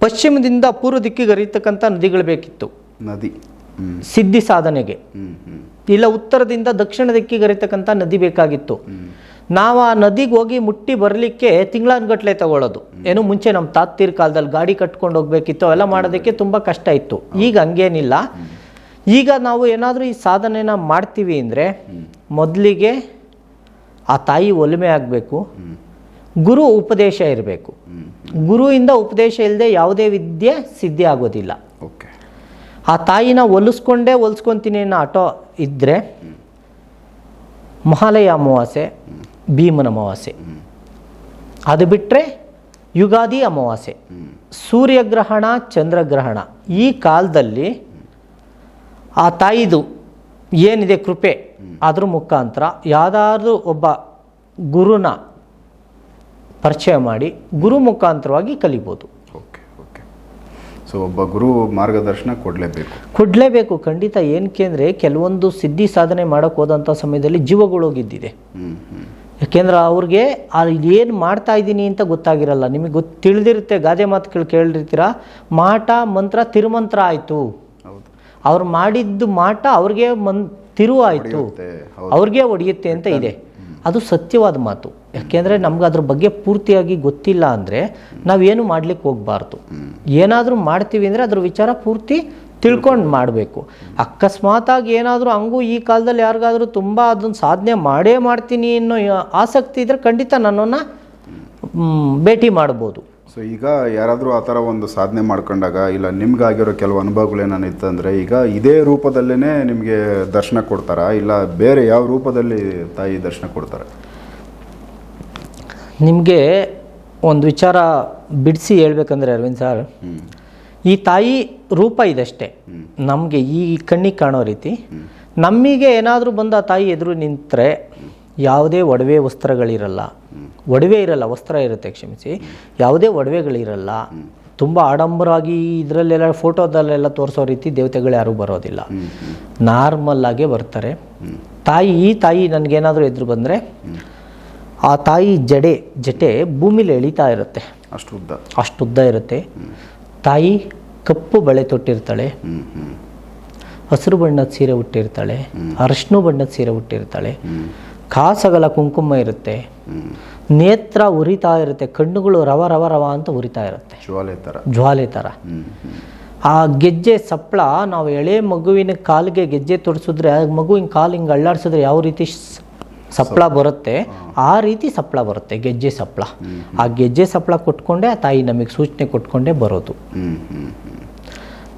ಪಶ್ಚಿಮದಿಂದ ಪೂರ್ವ ದಿಕ್ಕಿಗೆ ಹರಿಯತಕ್ಕಂಥ ನದಿಗಳು ಬೇಕಿತ್ತು. ನದಿ. ಸಿದ್ಧಿ ಸಾಧನೆಗೆ. ಇಲ್ಲ ಉತ್ತರದಿಂದ ದಕ್ಷಿಣ ದಿಕ್ಕಿಗೆ ಹರಿತಕ್ಕಂಥ ನದಿ ಬೇಕಾಗಿತ್ತು. ನಾವು ಆ ನದಿಗೆ ಹೋಗಿ ಮುಟ್ಟಿ ಬರಲಿಕ್ಕೆ ತಿಂಗಳಾನ್ಗಟ್ಲೆ ತಗೊಳ್ಳೋದು ಏನು ಮುಂಚೆ ನಮ್ಮ ತಾತ್ತೀರ್ ಕಾಲದಲ್ಲಿ ಗಾಡಿ ಕಟ್ಕೊಂಡು ಹೋಗ್ಬೇಕಿತ್ತು, ಅವೆಲ್ಲ ಮಾಡೋದಕ್ಕೆ ತುಂಬ ಕಷ್ಟ ಇತ್ತು. ಈಗ ಹಂಗೇನಿಲ್ಲ. ಈಗ ನಾವು ಏನಾದರೂ ಈ ಸಾಧನೆನ ಮಾಡ್ತೀವಿ ಅಂದರೆ ಮೊದಲಿಗೆ ಆ ತಾಯಿ ಒಲಿಮೆ ಆಗಬೇಕು. ಗುರು ಉಪದೇಶ ಇರಬೇಕು. ಗುರುವಿಂದ ಉಪದೇಶ ಇಲ್ಲದೆ ಯಾವುದೇ ವಿದ್ಯೆ ಸಿದ್ಧಿ ಆಗೋದಿಲ್ಲ. ಓಕೆ. ಆ ತಾಯಿನ ಹೊಲಿಸ್ಕೊಂಡೇ ಹೊಲಿಸ್ಕೊತೀನಿ ಅನ್ನೋ ಆಟೋ ಇದ್ದರೆ ಮಹಾಲಯ ಅಮಾವಾಸ್ಯೆ, ಭೀಮನ ಅಮಾವಾಸ್ಯೆ. ಅದು ಬಿಟ್ಟರೆ ಯುಗಾದಿ ಅಮಾವಾಸ್ಯೆ. ಸೂರ್ಯಗ್ರಹಣ, ಚಂದ್ರಗ್ರಹಣ. ಈ ಕಾಲದಲ್ಲಿ ಆ ತಾಯಿದು ಏನಿದೆ ಕೃಪೆ, ಅದ್ರ ಮುಖಾಂತರ ಯಾವುದಾದ್ರೂ ಒಬ್ಬ ಗುರುನ ಪರಿಚಯ ಮಾಡಿ ಗುರು ಮುಖಾಂತರವಾಗಿ ಕಲಿಬೋದು. ಸೊ ಒಬ್ಬ ಗುರು ಮಾರ್ಗದರ್ಶನ ಕೊಡಲೇಬೇಕು. ಕೊಡಲೇಬೇಕು. ಖಂಡಿತ ಏನಕ್ಕೆ ಅಂದರೆ ಕೆಲವೊಂದು ಸಿದ್ಧಿ ಸಾಧನೆ ಮಾಡೋಕ್ಕೆ ಹೋದಂಥ ಸಮಯದಲ್ಲಿ ಜೀವಗಳು ಹೋಗಿದ್ದಿದೆ. ಹ್ಞೂ ಹ್ಞೂ ಯಾಕೆಂದ್ರೆ ಅವ್ರಿಗೆ ಏನು ಮಾಡ್ತಾ ಇದ್ದೀನಿ ಅಂತ ಗೊತ್ತಾಗಿರಲ್ಲ. ನಿಮಗೆ ಗೊತ್ತು ತಿಳಿದಿರುತ್ತೆ ಗಾದೆ ಮಾತುಗಳು ಕೇಳಿರ್ತೀರ? ಮಾಟ ಮಂತ್ರ ತಿರುಮಂತ್ರ ಆಯಿತು. ಅವ್ರು ಮಾಡಿದ್ದು ಮಾಟ ಅವ್ರಿಗೆ ಮನ್ ತಿರುವಾಯಿತು. ಅವ್ರಿಗೆ ಹೊಡೆಯುತ್ತೆ ಅಂತ ಇದೆ. ಅದು ಸತ್ಯವಾದ ಮಾತು. ಯಾಕೆಂದರೆ ನಮ್ಗೆ ಅದ್ರ ಬಗ್ಗೆ ಪೂರ್ತಿಯಾಗಿ ಗೊತ್ತಿಲ್ಲ ಅಂದರೆ ನಾವೇನು ಮಾಡ್ಲಿಕ್ಕೆ ಹೋಗಬಾರ್ದು. ಏನಾದರೂ ಮಾಡ್ತೀವಿ ಅಂದರೆ ಅದ್ರ ವಿಚಾರ ಪೂರ್ತಿ ತಿಳ್ಕೊಂಡು ಮಾಡಬೇಕು. ಅಕಸ್ಮಾತಾಗಿ ಏನಾದರೂ ಹಂಗೂ ಈ ಕಾಲದಲ್ಲಿ ಯಾರಿಗಾದರೂ ತುಂಬ ಅದನ್ನು ಸಾಧನೆ ಮಾಡೇ ಮಾಡ್ತೀನಿ ಅನ್ನೋ ಆಸಕ್ತಿ ಇದ್ದರೆ ಖಂಡಿತ ನನ್ನನ್ನು ಭೇಟಿ ಮಾಡ್ಬೋದು. ಸೊ ಈಗ ಯಾರಾದರೂ ಆ ಥರ ಒಂದು ಸಾಧನೆ ಮಾಡ್ಕೊಂಡಾಗ ಇಲ್ಲ ನಿಮ್ಗಾಗಿರೋ ಕೆಲವು ಅನುಭವಗಳೇನಾನು ಇತ್ತಂದರೆ ಈಗ ಇದೇ ರೂಪದಲ್ಲೇ ನಿಮಗೆ ದರ್ಶನ ಕೊಡ್ತಾರಾ? ಇಲ್ಲ ಬೇರೆ ಯಾವ ರೂಪದಲ್ಲಿ ತಾಯಿ ದರ್ಶನ ಕೊಡ್ತಾರೆ? ನಿಮಗೆ ಒಂದು ವಿಚಾರ ಬಿಡಿಸಿ ಹೇಳ್ಬೇಕಂದ್ರೆ ಅರವಿಂದ್ ಸರ್ ಈ ತಾಯಿ ರೂಪ ಇದಷ್ಟೇ. ನಮಗೆ ಈ ಕಣ್ಣಿಗೆ ಕಾಣೋ ರೀತಿ. ನಮಗೆ ಏನಾದರೂ ಬಂದ ಆ ತಾಯಿ ಎದುರು ನಿಂತರೆ ಯಾವುದೇ ಒಡವೆ ವಸ್ತ್ರಗಳಿರಲ್ಲ. ಒಡವೆ ಇರಲ್ಲ ವಸ್ತ್ರ ಇರುತ್ತೆ ಕ್ಷಮಿಸಿ. ಯಾವುದೇ ಒಡವೆಗಳಿರಲ್ಲ. ತುಂಬ ಆಡಂಬರವಾಗಿ ಇದರಲ್ಲೆಲ್ಲ ಫೋಟೋದಲ್ಲೆಲ್ಲ ತೋರಿಸೋ ರೀತಿ ದೇವತೆಗಳು ಯಾರೂ ಬರೋದಿಲ್ಲ. ನಾರ್ಮಲ್ ಆಗೇ ಬರ್ತಾರೆ. ತಾಯಿ ಈ ತಾಯಿ ನನಗೇನಾದರೂ ಎದುರು ಬಂದರೆ ಆ ತಾಯಿ ಜಡೆ ಜಟೆ ಭೂಮಿಲಿ ಎಳಿತಾ ಇರುತ್ತೆ. ಅಷ್ಟು ಉದ್ದ. ಅಷ್ಟು ಉದ್ದ ಇರುತ್ತೆ. ತಾಯಿ ಕಪ್ಪು ಬಳೆ ತೊಟ್ಟಿರ್ತಾಳೆ. ಹಸಿರು ಬಣ್ಣದ ಸೀರೆ ಉಟ್ಟಿರ್ತಾಳೆ. ಅರಶಿನ ಬಣ್ಣದ ಸೀರೆ ಉಟ್ಟಿರ್ತಾಳೆ. ಕಾಸಗಲ ಕುಂಕುಮ ಇರುತ್ತೆ. ನೇತ್ರ ಉರಿತಾ ಇರುತ್ತೆ. ಕಣ್ಣುಗಳು ರವ ರವ ರವ ಅಂತ ಉರಿತಾ ಇರುತ್ತೆ. ಜ್ವಾಲೆ ಥರ ಜ್ವಾಲೆ ಥರ ಹ್ಞೂ ಆ ಗೆಜ್ಜೆ ಸಪ್ಪಳ ನಾವು ಎಳೆ ಮಗುವಿನ ಕಾಲಿಗೆ ಗೆಜ್ಜೆ ತೊಡಿಸಿದ್ರೆ ಆ ಮಗುವಿನ ಕಾಲು ಹಿಂಗೆ ಅಳ್ಳಾಡ್ಸಿದ್ರೆ ಯಾವ ರೀತಿ ಸ್- ಸಪ್ಪಳ ಬರುತ್ತೆ. ಆ ರೀತಿ ಸಪ್ಪಳ ಬರುತ್ತೆ ಗೆಜ್ಜೆ ಸಪ್ಪಳ ಆ ಗೆಜ್ಜೆ ಸಪ್ಪಳ ಕೊಟ್ಕೊಂಡೆ ಆ ತಾಯಿ ನಮಗೆ ಸೂಚನೆ ಕೊಟ್ಕೊಂಡೇ ಬರೋದು.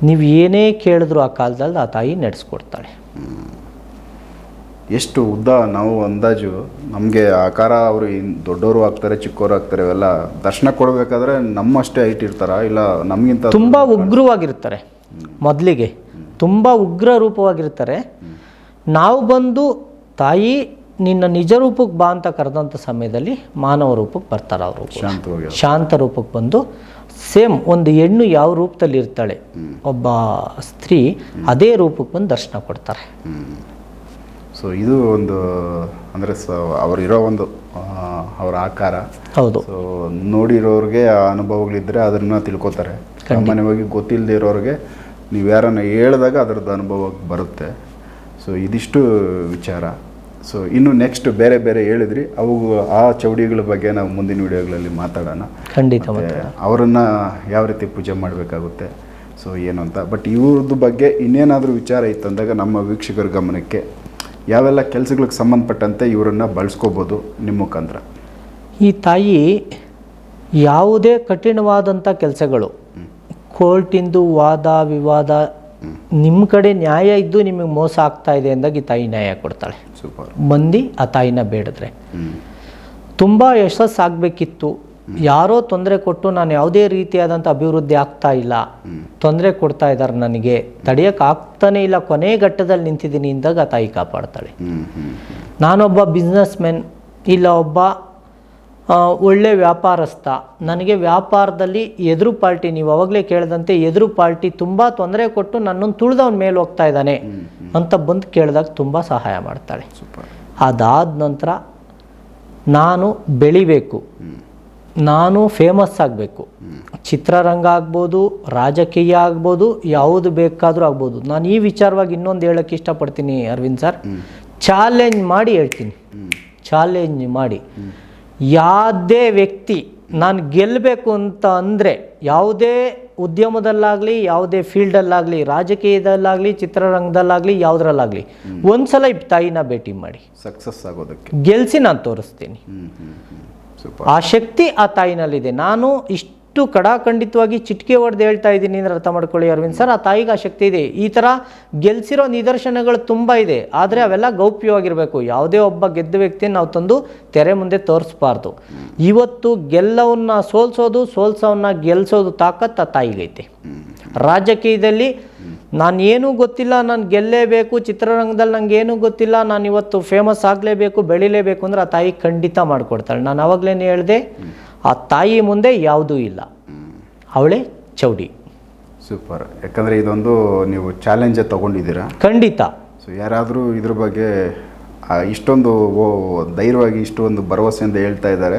ನೀವು ಏನೇ ಕೇಳಿದ್ರು ಆ ಕಾಲದಲ್ಲಿ ಆ ತಾಯಿ ನಡೆಸ್ಕೊಡ್ತಾಳೆ. ಎಷ್ಟು ಉದ್ದ ನಾವು ಅಂದಾಜು ನಮಗೆ ಆಕಾರ ಅವರು ದೊಡ್ಡವರು ಆಗ್ತಾರೆ ಚಿಕ್ಕವರು ಆಗ್ತಾರೆ ಇವೆಲ್ಲ ದರ್ಶನ ಕೊಡಬೇಕಾದ್ರೆ ನಮ್ಮಷ್ಟೇ ಹೈಟ್ ಇರ್ತಾರ? ಇಲ್ಲ ನಮಗಿಂತ ತುಂಬ ಉಗ್ರವಾಗಿರ್ತಾರೆ ಮೊದಲಿಗೆ. ತುಂಬ ಉಗ್ರ ರೂಪವಾಗಿರ್ತಾರೆ. ನಾವು ಬಂದು ತಾಯಿ ನಿನ್ನ ನಿಜ ರೂಪಕ್ಕೆ ಬಾ ಅಂತ ಕರೆದಂಥ ಸಮಯದಲ್ಲಿ ಮಾನವ ರೂಪಕ್ಕೆ ಬರ್ತಾರೆ ಅವರು ಶಾಂತ ರೂಪಕ್ಕೆ ಬಂದು ಸೇಮ್ ಒಂದು ಹೆಣ್ಣು ಯಾವ ರೂಪದಲ್ಲಿ ಇರ್ತಾಳೆ ಒಬ್ಬ ಸ್ತ್ರೀ ಅದೇ ರೂಪಕ್ಕೆ ಬಂದು ದರ್ಶನ ಕೊಡ್ತಾರೆ. ಸೊ ಇದು ಒಂದು ಅಂದರೆ ಸ ಅವರಿರೋ ಒಂದು ಅವರ ಆಕಾರ. ಹೌದು. ಸೊ ನೋಡಿರೋರಿಗೆ ಆ ಅನುಭವಗಳಿದ್ದರೆ ಅದನ್ನು ತಿಳ್ಕೊತಾರೆ. ಸಾಮಾನ್ಯವಾಗಿ ಗೊತ್ತಿಲ್ಲದೆ ಇರೋರಿಗೆ ನೀವು ಯಾರನ್ನು ಹೇಳಿದಾಗ ಅದರದ್ದು ಅನುಭವಕ್ಕೆ ಬರುತ್ತೆ. ಸೊ ಇದಿಷ್ಟು ವಿಚಾರ. ಸೊ ಇನ್ನು ನೆಕ್ಸ್ಟ್ ಬೇರೆ ಬೇರೆ ಹೇಳಿದ್ರಿ ಅವು ಆ ಚೌಡಿಗಳ ಬಗ್ಗೆ ನಾವು ಮುಂದಿನ ವಿಡಿಯೋಗಳಲ್ಲಿ ಮಾತಾಡೋಣ. ಖಂಡಿತ ಅವರನ್ನು ಯಾವ ರೀತಿ ಪೂಜೆ ಮಾಡಬೇಕಾಗುತ್ತೆ ಸೊ ಏನು ಅಂತ. ಬಟ್ ಇವ್ರದ್ದು ಬಗ್ಗೆ ಇನ್ನೇನಾದರೂ ವಿಚಾರ ಇತ್ತು ಅಂದಾಗ ನಮ್ಮ ವೀಕ್ಷಕರ ಗಮನಕ್ಕೆ ಯಾವೆಲ್ಲ ಕೆಲಸಗಳಿಗೆ ಸಂಬಂಧಪಟ್ಟಂತೆ ಇವರನ್ನ ಬಳಸ್ಕೋಬೋದು ನಿಮ್ಮ ಮುಖಾಂತರ. ಈ ತಾಯಿ ಯಾವುದೇ ಕಠಿಣವಾದಂಥ ಕೆಲಸಗಳು ಕೋರ್ಟಿಂದು ವಾದ ವಿವಾದ ನಿಮ್ಮ ಕಡೆ ನ್ಯಾಯ ಇದ್ದು ನಿಮಗೆ ಮೋಸ ಆಗ್ತಾ ಇದೆ ಅಂದಾಗ ಈ ತಾಯಿ ನ್ಯಾಯ ಕೊಡ್ತಾಳೆ. ಮಂದಿ ಆ ತಾಯಿನ ಬೇಡಿದ್ರೆ. ತುಂಬ ಯಶಸ್ಸಾಗಬೇಕಿತ್ತು. ಯಾರೋ ತೊಂದರೆ ಕೊಟ್ಟು ನಾನು ಯಾವುದೇ ರೀತಿಯಾದಂಥ ಅಭಿವೃದ್ಧಿ ಆಗ್ತಾ ಇಲ್ಲ. ತೊಂದರೆ ಕೊಡ್ತಾ ಇದ್ದಾರೆ ನನಗೆ. ತಡೆಯೋಕೆ ಆಗ್ತಾನೆ ಇಲ್ಲ. ಕೊನೆ ಘಟ್ಟದಲ್ಲಿ ನಿಂತಿದ್ದೀನಿ ಅಂದಾಗ ಆ ತಾಯಿ ಕಾಪಾಡ್ತಾಳೆ. ನಾನೊಬ್ಬ ಬಿಸ್ನೆಸ್ ಮೆನ್ ಇಲ್ಲ ಒಬ್ಬ ಒಳ್ಳೆ ವ್ಯಾಪಾರಸ್ಥ. ನನಗೆ ವ್ಯಾಪಾರದಲ್ಲಿ ಎದುರು ಪಾರ್ಟಿ ನೀವು ಅವಾಗಲೇ ಕೇಳಿದಂತೆ ಎದುರು ಪಾರ್ಟಿ ತುಂಬ ತೊಂದರೆ ಕೊಟ್ಟು ನನ್ನನ್ನು ತುಳಿದವನ ಮೇಲೆ ಹೋಗ್ತಾ ಇದ್ದಾನೆ ಅಂತ ಬಂದು ಕೇಳಿದಾಗ ತುಂಬ ಸಹಾಯ ಮಾಡ್ತಾಳೆ. ಅದಾದ ನಂತರ ನಾನು ಬೆಳಿಬೇಕು. ನಾನು ಫೇಮಸ್ ಆಗಬೇಕು. ಚಿತ್ರರಂಗ ಆಗ್ಬೋದು ರಾಜಕೀಯ ಆಗ್ಬೋದು ಯಾವುದು ಬೇಕಾದರೂ ಆಗ್ಬೋದು. ನಾನು ಈ ವಿಚಾರವಾಗಿ ಇನ್ನೊಂದು ಹೇಳೋಕ್ಕೆ ಇಷ್ಟಪಡ್ತೀನಿ ಅರವಿಂದ್ ಸರ್. ಚಾಲೆಂಜ್ ಮಾಡಿ ಹೇಳ್ತೀನಿ. ಚಾಲೆಂಜ್ ಮಾಡಿ. ಯಾವುದೇ ವ್ಯಕ್ತಿ ನಾನು ಗೆಲ್ಲಬೇಕು ಅಂತ ಅಂದರೆ ಯಾವುದೇ ಉದ್ಯಮದಲ್ಲಾಗಲಿ ಯಾವುದೇ ಫೀಲ್ಡಲ್ಲಾಗಲಿ ರಾಜಕೀಯದಲ್ಲಾಗಲಿ ಚಿತ್ರರಂಗದಲ್ಲಾಗಲಿ ಯಾವುದ್ರಲ್ಲಾಗಲಿ ಒಂದ್ಸಲ ಈ ತಾಯಿನ ಭೇಟಿ ಮಾಡಿ. ಸಕ್ಸಸ್ ಆಗೋದಕ್ಕೆ. ಗೆಲ್ಸಿ ನಾನು ತೋರಿಸ್ತೀನಿ. ಆ ಶಕ್ತಿ ಆ ತಾಯಿನಲ್ಲಿದೆ. ನಾನು ಇಷ್ಟು ಕಡಾಖಂಡಿತವಾಗಿ ಚಿಟಿಕೆ ಹೊಡೆದು ಹೇಳ್ತಾ ಇದ್ದೀನಿ ಅಂದರೆ ಅರ್ಥ ಮಾಡ್ಕೊಳ್ಳಿ ಅರವಿಂದ್ ಸರ್. ಆ ತಾಯಿಗೆ ಆ ಶಕ್ತಿ ಇದೆ. ಈ ಥರ ಗೆಲ್ಸಿರೋ ನಿದರ್ಶನಗಳು ತುಂಬ ಇದೆ. ಆದರೆ ಅವೆಲ್ಲ ಗೌಪ್ಯವಾಗಿರಬೇಕು. ಯಾವುದೇ ಒಬ್ಬ ಗೆದ್ದ ವ್ಯಕ್ತಿಯನ್ನು ನಾವು ತಂದು ತೆರೆ ಮುಂದೆ ತೋರಿಸ್ಬಾರ್ದು. ಇವತ್ತು ಗೆಲ್ಲವನ್ನ ಸೋಲ್ಸೋದು, ಸೋಲ್ಸೋವನ್ನ ಗೆಲ್ಸೋದು ತಾಕತ್ತು ಆ ತಾಯಿಗೈತೆ. ರಾಜಕೀಯದಲ್ಲಿ ನಾನು ಏನೂ ಗೊತ್ತಿಲ್ಲ, ನಾನು ಗೆಲ್ಲೇಬೇಕು, ಚಿತ್ರರಂಗದಲ್ಲಿ ನನಗೆ ಏನೂ ಗೊತ್ತಿಲ್ಲ, ನಾನು ಇವತ್ತು ಫೇಮಸ್ ಆಗಲೇಬೇಕು, ಬೆಳಿಲೇಬೇಕು ಅಂದ್ರೆ ಆ ತಾಯಿ ಖಂಡಿತ ಮಾಡಿಕೊಡ್ತಾಳೆ. ನಾನು ಅವಾಗಲೇ ಹೇಳಿದೆ ಆ ತಾಯಿ ಮುಂದೆ ಯಾವುದೂ ಇಲ್ಲ. ಅವಳೇ ಚೌಡಿ. ಸೂಪರ್. ಯಾಕಂದರೆ ಇದೊಂದು ನೀವು ಚಾಲೆಂಜ್ ತಗೊಂಡಿದ್ದೀರಾ? ಖಂಡಿತ. ಸೊ ಯಾರಾದರೂ ಇದ್ರ ಬಗ್ಗೆ ಇಷ್ಟೊಂದು ಓ ಧೈರ್ಯವಾಗಿ ಇಷ್ಟೊಂದು ಭರವಸೆಯಿಂದ ಹೇಳ್ತಾ ಇದ್ದಾರೆ.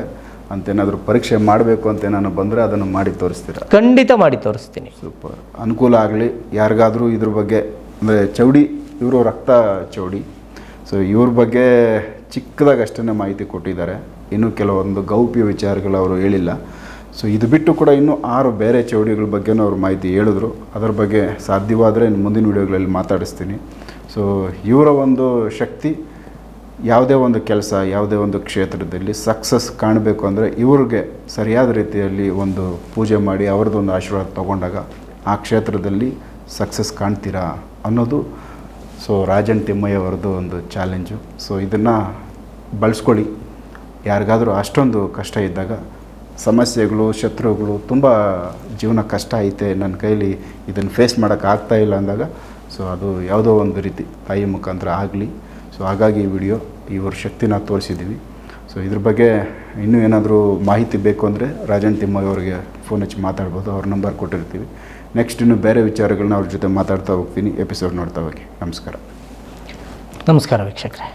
ಅಂತೇನಾದರೂ ಪರೀಕ್ಷೆ ಮಾಡಬೇಕು ಅಂತ ಏನಾದ್ರು ಬಂದರೆ ಅದನ್ನು ಮಾಡಿ ತೋರಿಸ್ತೀರಾ? ಖಂಡಿತ ಮಾಡಿ ತೋರಿಸ್ತೀನಿ. ಸೂಪರ್. ಅನುಕೂಲ ಆಗಲಿ. ಯಾರಿಗಾದರೂ ಇದ್ರ ಬಗ್ಗೆ ಅಂದರೆ ಚೌಡಿ ಇವರು ರಕ್ತ ಚೌಡಿ. ಸೊ ಇವ್ರ ಬಗ್ಗೆ ಚಿಕ್ಕದಾಗಷ್ಟೇ ಮಾಹಿತಿ ಕೊಟ್ಟಿದ್ದಾರೆ. ಇನ್ನೂ ಕೆಲವೊಂದು ಗೌಪ್ಯ ವಿಚಾರಗಳು ಅವರು ಹೇಳಿಲ್ಲ. ಸೊ ಇದು ಬಿಟ್ಟು ಕೂಡ ಇನ್ನೂ ಆರು ಬೇರೆ ಚೌಡಿಗಳ ಬಗ್ಗೆನೂ ಅವರು ಮಾಹಿತಿ ಹೇಳಿದ್ರು. ಅದರ ಬಗ್ಗೆ ಸಾಧ್ಯವಾದರೆ ಮುಂದಿನ ವಿಡಿಯೋಗಳಲ್ಲಿ ಮಾತಾಡಿಸ್ತೀನಿ. ಸೊ ಇವರ ಒಂದು ಶಕ್ತಿ, ಯಾವುದೇ ಒಂದು ಕೆಲಸ, ಯಾವುದೇ ಒಂದು ಕ್ಷೇತ್ರದಲ್ಲಿ ಸಕ್ಸಸ್ ಕಾಣಬೇಕು ಅಂದರೆ ಇವ್ರಿಗೆ ಸರಿಯಾದ ರೀತಿಯಲ್ಲಿ ಒಂದು ಪೂಜೆ ಮಾಡಿ ಅವ್ರದ್ದೊಂದು ಆಶೀರ್ವಾದ ತಗೊಂಡಾಗ ಆ ಕ್ಷೇತ್ರದಲ್ಲಿ ಸಕ್ಸಸ್ ಕಾಣ್ತೀರಾ ಅನ್ನೋದು ಸೊ ರಾಜನ್ ತಿಮ್ಮಯ್ಯ ಅವರದ್ದು ಒಂದು ಚಾಲೆಂಜು ಸೊ ಇದನ್ನು ಬಳಸ್ಕೊಳ್ಳಿ. ಯಾರಿಗಾದರೂ ಅಷ್ಟೊಂದು ಕಷ್ಟ ಇದ್ದಾಗ ಸಮಸ್ಯೆಗಳು, ಶತ್ರುಗಳು ತುಂಬ ಜೀವನ ಕಷ್ಟ ಐತೆ, ನನ್ನ ಕೈಲಿ ಇದನ್ನು ಫೇಸ್ ಮಾಡೋಕ್ಕೆ ಆಗ್ತಾ ಇಲ್ಲ ಅಂದಾಗ ಸೊ ಅದು ಯಾವುದೋ ಒಂದು ರೀತಿ ತಾಯಿ ಮುಖಾಂತರ ಆಗಲಿ. ಸೊ ಹಾಗಾಗಿ ಈ ವಿಡಿಯೋ ಇವ್ರ ಶಕ್ತಿನ ತೋರಿಸಿದ್ದೀವಿ. ಸೊ ಇದ್ರ ಬಗ್ಗೆ ಇನ್ನೂ ಏನಾದರೂ ಮಾಹಿತಿ ಬೇಕು ಅಂದರೆ ರಾಜನ್ ತಿಮ್ಮಯ್ಯ ಅವರಿಗೆ ಫೋನ್ ಹಚ್ಚಿ ಮಾತಾಡ್ಬೋದು. ಅವ್ರ ನಂಬರ್ ಕೊಟ್ಟಿರ್ತೀವಿ. ನೆಕ್ಸ್ಟ್ ಇನ್ನು ಬೇರೆ ವಿಚಾರಗಳನ್ನ ಅವ್ರ ಜೊತೆ ಮಾತಾಡ್ತಾ ಹೋಗ್ತೀನಿ. ಎಪಿಸೋಡ್ ನೋಡ್ತಾ ಹೋಗಿ. ನಮಸ್ಕಾರ. ನಮಸ್ಕಾರ ವೀಕ್ಷಕರೇ.